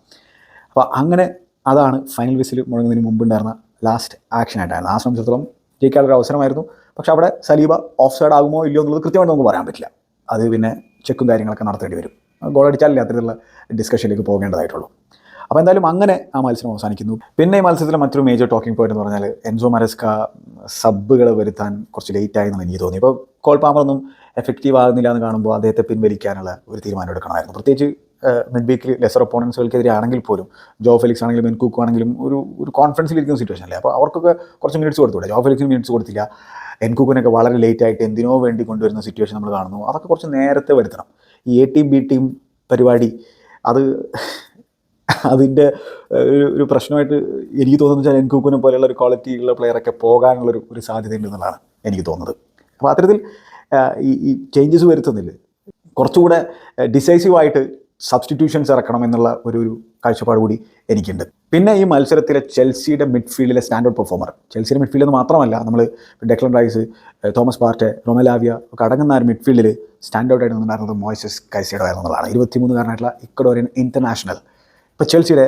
[SPEAKER 1] അപ്പോൾ അങ്ങനെ അതാണ് ഫൈനൽ വിസിൽ മുടങ്ങുന്നതിന് മുമ്പുണ്ടായിരുന്ന ലാസ്റ്റ് ആക്ഷൻ ആയിട്ടായിരുന്നു ആ സംബന്ധിച്ചിടത്തോളം ജയിക്കാനുള്ള അവസരമായിരുന്നു. പക്ഷേ അവിടെ സലീബ ഓഫ് സൈഡ് ആകുമോ ഇല്ലയോ എന്നുള്ളത് കൃത്യമായിട്ട് നമുക്ക് പറയാൻ പറ്റില്ല. അത് പിന്നെ ചെക്കും കാര്യങ്ങളൊക്കെ നടത്തേണ്ടി വരും. ഗോൾ അടിച്ചാലല്ലേ അത്തരത്തിലുള്ള ഡിസ്കഷനിലേക്ക് പോകേണ്ടതായിട്ടുള്ളൂ. അപ്പോൾ എന്തായാലും അങ്ങനെ ആ മത്സരം അവസാനിക്കുന്നു. പിന്നെ ഈ മത്സരത്തിലെ മറ്റൊരു മേജർ ടോക്കിംഗ് പോയിന്റ് എന്ന് പറഞ്ഞാൽ എൻസോ മരസ്ക സബ്ബുകൾ വരുത്താൻ കുറച്ച് ലേറ്റ് ആയി എന്നാണ് എനിക്ക് തോന്നി ഇപ്പോൾ കോൾ പാമറൊന്നും എഫക്റ്റീവ് ആകുന്നില്ല എന്ന് കാണുമ്പോൾ അദ്ദേഹത്തെ പിൻവലിക്കാനുള്ള ഒരു തീരുമാനം എടുക്കണമായിരുന്നു. പ്രത്യേകിച്ച് മിഡ് വീക്കിൽ ലെസർ ഒപ്പോണൻസുകൾക്കെതിരെ ആണെങ്കിൽ പോലും ജോ ഫെലിക്സ് ആണെങ്കിലും മെൻകൂക്ക് ആണെങ്കിലും ഒരു ഒരു കോൺഫിഡൻസിൽ ഇരിക്കുന്ന സിറ്റുവേഷൻ അല്ലേ? അപ്പോൾ അവർക്കൊക്കെ കുറച്ച് മിനിറ്റ്സ് കൊടുത്തൂടെ ജോ ഫെലിക്സിന് മിനിറ്റ്സ് കൊടുത്തില്ല. എൻകൂക്കിനൊക്കെ വളരെ ലേറ്റ് ആയിട്ട് എന്തിനോ വേണ്ടി കൊണ്ടുവരുന്ന സിറ്റുവേഷൻ നമ്മൾ കാണുന്നു. അതൊക്കെ കുറച്ച് നേരത്തെ വരുത്തണം. ഈ എ ടീം ബി ടീം പരിപാടി അത് അതിന്റെ ഒരു ഒരു പ്രശ്നമായിട്ട് എനിക്ക് തോന്നുന്നത് വെച്ചാൽ എൻകൂക്കുനെ പോലെയുള്ള ഒരു ക്വാളിറ്റി ഉള്ള പ്ലെയറൊക്കെ പോകാനുള്ള ഒരു സാധ്യത ഉണ്ടെന്നുള്ളതാണ് എനിക്ക് തോന്നുന്നത്. അപ്പോൾ അത്തരത്തിൽ ഈ ചേഞ്ചസ് വരുത്തുന്നില്ല. കുറച്ചുകൂടെ ഡിസൈസീവായിട്ട് സബ്സ്റ്റിറ്റ്യൂഷൻസ് ഇറക്കണം എന്നുള്ള ഒരു ഒരു കാഴ്ചപ്പാട് കൂടി എനിക്കുണ്ട്. പിന്നെ ഈ മത്സരത്തിലെ ചെൽസിയുടെ മിഡ്ഫീൽഡിലെ സ്റ്റാൻഡേർഡ് പെർഫോമർ ചെൽസിയുടെ മിഡ്ഫീൽഡ് എന്ന് മാത്രമല്ല നമ്മൾ Declan Rice Thomas Partey Romeo Lavia ഒക്കെ അടങ്ങുന്ന ഒരു മിഡ്ഫീൽഡിൽ സ്റ്റാൻഡേർഡ് ആയിട്ട് നിന്നുണ്ടായിരുന്നത് മോയ്സസ് കൈസയുടെ എന്നുള്ളതാണ് ഇരുപത്തിമൂന്നുകാരനായിട്ടുള്ള ഇക്കഡോറിയൻ ഇന്റർനാഷണൽ ഇപ്പോൾ ചെൽസിയുടെ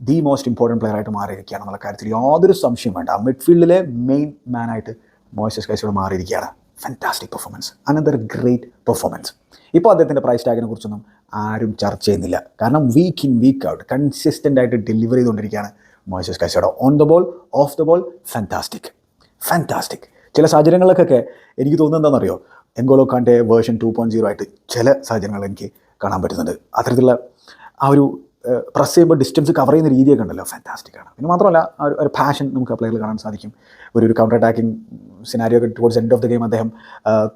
[SPEAKER 1] ദി മോസ്റ്റ് ഇമ്പോർട്ടന്റ് പ്ലെയർ ആയിട്ട് മാറിയിരിക്കുകയാണ് എന്നുള്ള കാര്യത്തിൽ യാതൊരു സംശയം വേണ്ട. മിഡ്ഫീൽഡിലെ മെയിൻ മാനായിട്ട് മോയ്സസ് കൈസയോട് മാറിയിരിക്കുകയാണ്. Fantastic performance another great performance ഇപ്പോൾ അദ്ദേഹത്തിന്റെ പ്രൈസ് ടാഗിനെ കുറിച്ചൊന്നും ആരും ചർച്ച ചെയ്യുന്നില്ല. കാരണം week in week out consistent ആയിട്ട് ഡെലിവർ ചെയ്തുകൊണ്ടിരിക്കുകയാണ് Moises കൈസയുടെ on the ball off the ball fantastic fantastic ചില സാഹചര്യങ്ങളിലൊക്കെ എനിക്ക് തോന്നുന്നത് എന്താണെന്നറിയോ? N'Golo Kante version two point zero ആയിട്ട് ചില സാഹചര്യങ്ങൾ എനിക്ക് കാണാൻ പറ്റുന്നുണ്ട്. അത്തരത്തിലുള്ള ആ ഒരു പ്രസ് ചെയ്യുമ്പോൾ ഡിസ്റ്റൻസ് കവർ ചെയ്യുന്ന രീതിയൊക്കെ ഉണ്ടല്ലോ. ഫാന്റാസ്റ്റിക് ആണ്. പിന്നെ മാത്രമല്ല ആ ഒരു പാഷൻ നമുക്ക് ആ പ്ലെയറിൽ കാണാൻ സാധിക്കും. ഒരു ഒരു counter attacking scenario towards end of the game അദ്ദേഹം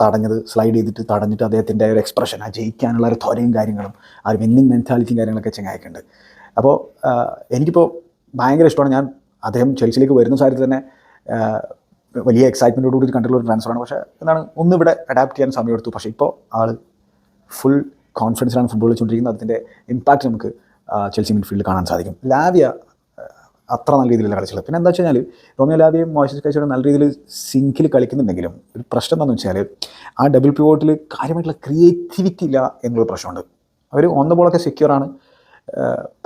[SPEAKER 1] തടഞ്ഞത് സ്ലൈഡ് ചെയ്തിട്ട് തടഞ്ഞിട്ട് അദ്ദേഹത്തിന്റെ ഒരു എക്സ്പ്രഷൻ ആ ജയിക്കാനുള്ള ഒരു ത്വരയും കാര്യങ്ങളും ആ ഒരു വിന്നിങ് മെന്റാലിറ്റിയും കാര്യങ്ങളൊക്കെ ചെങ്ങായിക്കുണ്ട്. അപ്പോൾ എനിക്കിപ്പോൾ ഭയങ്കര ഇഷ്ടമാണ്. ഞാൻ അദ്ദേഹം ചെൽസിലേക്ക് വരുന്ന സാഹചര്യത്തിൽ തന്നെ വലിയ എക്സൈറ്റ്മെന്റോട് കൂടി കണ്ടിട്ടുള്ള ഒരു ട്രാൻസ്ഫറാണ് പക്ഷേ എന്താണ് ഒന്ന് ഇവിടെ അഡാപ്റ്റ് ചെയ്യാൻ സമയം എടുത്തു. പക്ഷേ ഇപ്പോൾ ആൾ ഫുൾ കോൺഫിഡൻസിലാണ് ഫുട്ബോൾ കളിച്ചുകൊണ്ടിരിക്കുന്നത്. അതിന്റെ ഇമ്പാക്റ്റ് നമുക്ക് ചെൽസി മിഡ്ഫീൽഡിൽ കാണാൻ സാധിക്കും. ലാവിയ അത്ര നല്ല രീതിയിലല്ല കളിച്ചുള്ളത് പിന്നെ എന്താ വെച്ച് കഴിഞ്ഞാൽ റോമിയോ മോശസ് കഴിച്ചോടെ നല്ല രീതിയിൽ സിങ്കിൽ കളിക്കുന്നുണ്ടെങ്കിലും ഒരു പ്രശ്നം എന്താണെന്ന് വെച്ചാൽ ആ ഡബിൾ പിവോട്ടിൽ കാര്യമായിട്ടുള്ള ക്രിയേറ്റിവിറ്റി ഇല്ല എന്നുള്ള പ്രശ്നമുണ്ട്. അവർ ഒന്ന ബോളൊക്കെ സെക്യൂർ ആണ്.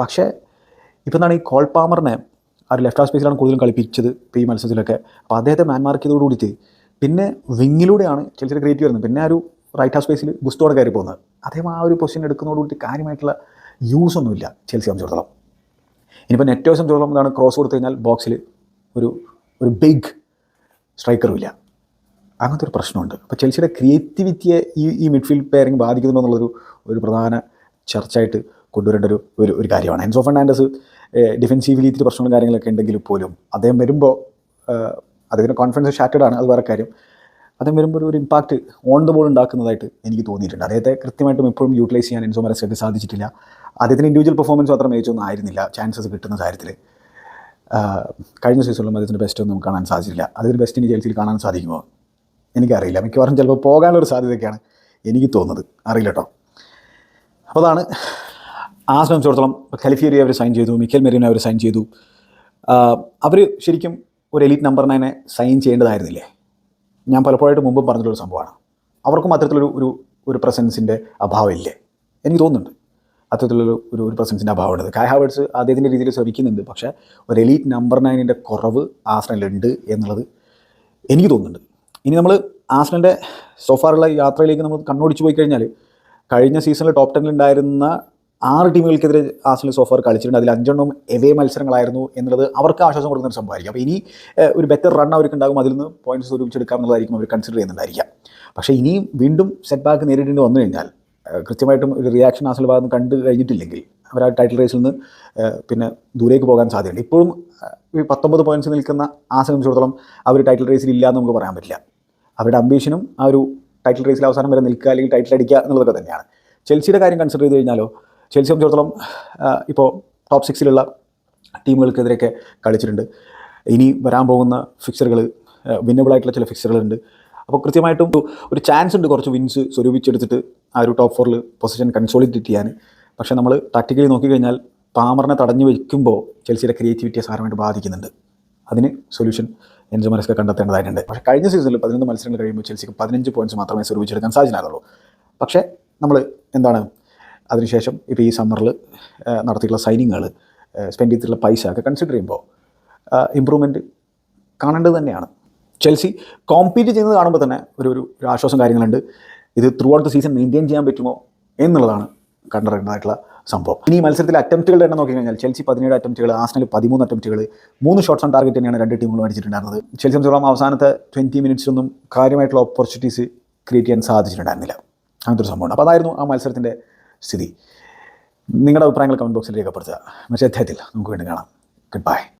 [SPEAKER 1] പക്ഷേ ഇപ്പം എന്താണ് ഈ കോൾ പാമറിനെ ആ ലെഫ്റ്റ് ഹാഫ് സ്പേസിലാണ് കൂടുതലും കളിപ്പിച്ചത് ഇപ്പോൾ ഈ മത്സരത്തിലൊക്കെ. അപ്പോൾ അദ്ദേഹത്തെ മാൻമാർക്ക് ചെയ്തോട് കൂടിയിട്ട് പിന്നെ വിങ്ങിലൂടെയാണ് ചെൽസിയുടെ ക്രിയേറ്റ് വരുന്നത്. പിന്നെ ആ ഒരു റൈറ്റ് ഹാഫ് സ്പേസിൽ ഗുസ്തോടെ കയറി പോകുന്നത് അദ്ദേഹം ആ ഒരു പൊസിഷൻ എടുക്കുന്നതോടുകൂടി കാര്യമായിട്ടുള്ള യൂസ് ഒന്നുമില്ല ചെൽസി സംബന്ധിച്ചിടത്തോളം. ഇനിയിപ്പോൾ നെറ്റോയെ സംബന്ധിച്ചിടത്തോളം എന്താണ് ക്രോസ് കൊടുത്തു കഴിഞ്ഞാൽ ബോക്സിൽ ഒരു ഒരു ബിഗ് സ്ട്രൈക്കറും ഇല്ല. അങ്ങനത്തെ ഒരു പ്രശ്നമുണ്ട്. അപ്പോൾ ചെൽസിയുടെ ക്രിയേറ്റിവിറ്റിയെ ഈ ഈ മിഡ്ഫീൽഡ് പെയറിംഗ് ബാധിക്കുന്നു എന്നുള്ളൊരു ഒരു പ്രധാന ചർച്ചയായിട്ട് കൊണ്ടുവരേണ്ട ഒരു ഒരു ഒരു കാര്യമാണ്. എൻസോ ഫെർണാൻഡസ് ഡിഫെൻസീവ്ലി ഇത്തിരി പ്രശ്നങ്ങളും കാര്യങ്ങളൊക്കെ ഉണ്ടെങ്കിൽ പോലും അദ്ദേഹം വരുമ്പോൾ അദ്ദേഹത്തിന്റെ കോൺഫിഡൻസ് ഷാറ്റഡ് ആണ്. അത് വേറെ കാര്യം. അദ്ദേഹം വരുമ്പോൾ ഒരു- ഇമ്പാക്റ്റ് ഓൺ ദ ബോൾ ഉണ്ടാക്കുന്നതായിട്ട് എനിക്ക് തോന്നിയിട്ടുണ്ട്. അദ്ദേഹത്തെ കൃത്യമായിട്ടും എപ്പോഴും യൂട്ടിലൈസ് ചെയ്യാൻ എൻസോ മരസ്ക്കൊക്കെ സാധിച്ചിട്ടില്ല. അദ്ദേഹത്തിന് ഇൻഡിവിജ്വൽ പെർഫോമൻസ് മാത്രം മികച്ചൊന്നും ആയിരുന്നില്ല. ചാൻസസ് കിട്ടുന്ന കാര്യത്തിൽ കഴിഞ്ഞ സീസണിലും അദ്ദേഹത്തിന്റെ ബെസ്റ്റ് ഒന്നും കാണാൻ സാധിച്ചില്ല. അതിന് ബെസ്റ്റ് ഇനി ചെൽസിയിൽ കാണാൻ സാധിക്കുമോ? എനിക്കറിയില്ല. മിക്കവാറും ചിലപ്പോൾ പോകാനുള്ളൊരു സാധ്യതയൊക്കെയാണ് എനിക്ക് തോന്നുന്നത്. അറിയില്ല കേട്ടോ അപ്പോൾ അതാണ്. ആ സംബന്ധിച്ചിടത്തോളം ഖലിഫിയറി അവർ സൈൻ ചെയ്തു മിക്കൽ മെറീനെ അവർ സൈൻ ചെയ്തു. അവർ ശരിക്കും ഒരു എലീറ്റ് നമ്പർ നയനെ സൈൻ ചെയ്യേണ്ടതായിരുന്നില്ലേ? ഞാൻ പലപ്പോഴായിട്ട് മുമ്പും പറഞ്ഞിട്ടുള്ളൊരു സംഭവമാണ്. അവർക്കും അത്തരത്തിലൊരു ഒരു ഒരു പ്രസൻസിന്റെ അഭാവമില്ലേ എനിക്ക് തോന്നുന്നുണ്ട്. അത്തരത്തിലൊരു ഒരു ഒരു പ്രസൻസിന്റെ അഭാവമുണ്ട് കായ് ഹാവേഡ്സ് അദ്ദേഹത്തിന്റെ രീതിയിൽ ശ്രമിക്കുന്നുണ്ട് പക്ഷേ ഒരു എലീറ്റ് നമ്പർ നയനിന്റെ കുറവ് ആസ്ട്രലിലുണ്ട് എന്നുള്ളത് എനിക്ക് തോന്നുന്നുണ്ട്. ഇനി നമ്മൾ ആസ്ട്രലിന്റെ സോഫാറുള്ള യാത്രയിലേക്ക് നമ്മൾ കണ്ണോടിച്ച് പോയി കഴിഞ്ഞാൽ കഴിഞ്ഞ സീസണിൽ ടോപ്പ് ടെന്നിൽ ഉണ്ടായിരുന്ന ആറ് ടീമുകൾക്കെതിരെ ആസ്ട്രേലിയ സോഫാർ കളിച്ചിട്ടുണ്ട്. അതിൽ അഞ്ചെണ്ണം എവേ മത്സരങ്ങളായിരുന്നു എന്നുള്ളത് അവർക്ക് ആശ്വാസം കൊടുക്കുന്ന ഒരു സംഭവമായിരിക്കും. അപ്പോൾ ഇനി ഒരു ബെറ്റർ റൺ അവർക്ക് ഉണ്ടാകും അതിൽ നിന്ന് പോയിന്റ്സ് ഒരുമിച്ചെടുക്കാം എന്നുള്ളതായിരിക്കും അവർ കൺസിഡർ ചെയ്യുന്നുണ്ടായിരിക്കാം പക്ഷേ ഇനിയും വീണ്ടും സെറ്റ് ബാക്ക് നേരിടേണ്ടി വന്നു കഴിഞ്ഞാൽ കൃത്യമായിട്ടും ഒരു റിയാക്ഷൻ ആസ്ട്രേലിയ ഭാഗം കണ്ടു കഴിഞ്ഞിട്ടില്ലെങ്കിൽ അവർ ആ ടൈറ്റിൽ റേസിൽ നിന്ന് പിന്നെ ദൂരേക്ക് പോകാൻ സാധ്യതയുണ്ട്. ഇപ്പോഴും ഈ പത്തൊമ്പത് പോയിന്റ്സ് നിൽക്കുന്ന ആ സംബന്ധിച്ചിടത്തോളം അവർ ടൈറ്റിൽ റേസിൽ ഇല്ല എന്ന് നമുക്ക് പറയാൻ പറ്റില്ല. അവരുടെ അംബീഷനും ആ ഒരു ടൈറ്റിൽ റേസിൽ അവസാനം വരെ നിൽക്കുക അല്ലെങ്കിൽ ടൈറ്റിൽ അടിക്കുക എന്നുള്ളതൊക്കെ തന്നെയാണ്. ചെൽസിയുടെ കാര്യം കൺസിഡർ ചെയ്ത് കഴിഞ്ഞാലോ ചെൽസി സംബന്ധിച്ചിടത്തോളം ഇപ്പോൾ ടോപ്പ് സിക്സിലുള്ള ടീമുകൾക്കെതിരെയൊക്കെ കളിച്ചിട്ടുണ്ട്. ഇനി വരാൻ പോകുന്ന ഫിക്സറുകൾ വിന്നബിൾ ആയിട്ടുള്ള ചില ഫിക്സറുകളുണ്ട് അപ്പോൾ കൃത്യമായിട്ടും ഒരു- ചാൻസ് ഉണ്ട് കുറച്ച് വിൻസ് സ്വരൂപിച്ചെടുത്തിട്ട് ആ ഒരു ടോപ്പ് ഫോറിൽ പൊസിഷൻ കൺസോളിഡേറ്റ് ചെയ്യാൻ. പക്ഷേ നമ്മൾ ടാക്ടിക്കലി നോക്കിക്കഴിഞ്ഞാൽ പാമറിനെ തടഞ്ഞു വയ്ക്കുമ്പോൾ ചെൽസിയുടെ ക്രിയേറ്റിവിറ്റിയെ സാരമായിട്ട് ബാധിക്കുന്നുണ്ട്. അതിന് സൊല്യൂഷൻ എൻജോ മരസ്ക കണ്ടെത്തേണ്ടതായിട്ടുണ്ട്. പക്ഷേ കഴിഞ്ഞ സീസണിൽ പതിനൊന്ന് മത്സരങ്ങൾ കഴിയുമ്പോൾ ചെൽസിക്ക് പതിനഞ്ച് പോയിന്റ്സ് മാത്രമേ സ്വരൂപിച്ചെടുക്കാൻ സാധിച്ചിട്ടുള്ളൂ പക്ഷേ നമ്മൾ എന്താണ് അതിനുശേഷം ഇപ്പോൾ ഈ സമ്മറിൽ നടത്തിയിട്ടുള്ള സൈനിങ്ങുകൾ സ്പെൻഡ് ചെയ്തിട്ടുള്ള പൈസ ഒക്കെ കൺസിഡർ ചെയ്യുമ്പോൾ ഇമ്പ്രൂവ്മെന്റ് കാണേണ്ടത് തന്നെയാണ്. ചെൽസി കോമ്പീറ്റ് ചെയ്യുന്നത് കാണുമ്പോൾ തന്നെ ഒരു ഒരു ആശ്വാസം കാര്യങ്ങളുണ്ട്. ഇത് throughout the season maintain ചെയ്യാൻ പറ്റുമോ എന്നുള്ളതാണ് കണ്ടറിയേണ്ടതായിട്ടുള്ള സംഭവം. ഇനി മത്സരത്തിലെ അറ്റംപ്റ്റുകളുടെ എണ്ണം നോക്കിക്കഴിഞ്ഞാൽ ചെൽസി പതിനേഴ് അറ്റംപ്റ്റുകൾ ആസ്നൽ പതിമൂന്ന് അറ്റംപ്റ്റുകൾ മൂന്ന് ഷോട്ട്സ് ഓൺ ടാർഗറ്റ് തന്നെയാണ് രണ്ട് ടീമുകളും അടിച്ചിട്ടുണ്ടായിരുന്നത്. ചെൽസി സംബന്ധിച്ചോളം അവസാനത്തെ ട്വന്റി മിനിറ്റ്സൊന്നും കാര്യമായിട്ടുള്ള ഓപ്പർച്യൂണിറ്റീസ് ക്രിയേറ്റ് ചെയ്യാൻ സാധിച്ചിട്ടുണ്ടായിരുന്നില്ല. അങ്ങനത്തെ ഒരു സംഭവമാണ്. അപ്പോൾ അതായിരുന്നു ആ മത്സരത്തിന്റെ സ്ഥിതി. നിങ്ങളുടെ അഭിപ്രായങ്ങൾ കമന്റ് ബോക്സിൽ രേഖപ്പെടുത്തുക. മറ്റേ അധ്യായത്തിൽ നമുക്ക് വീണ്ടും കാണാം. Good bye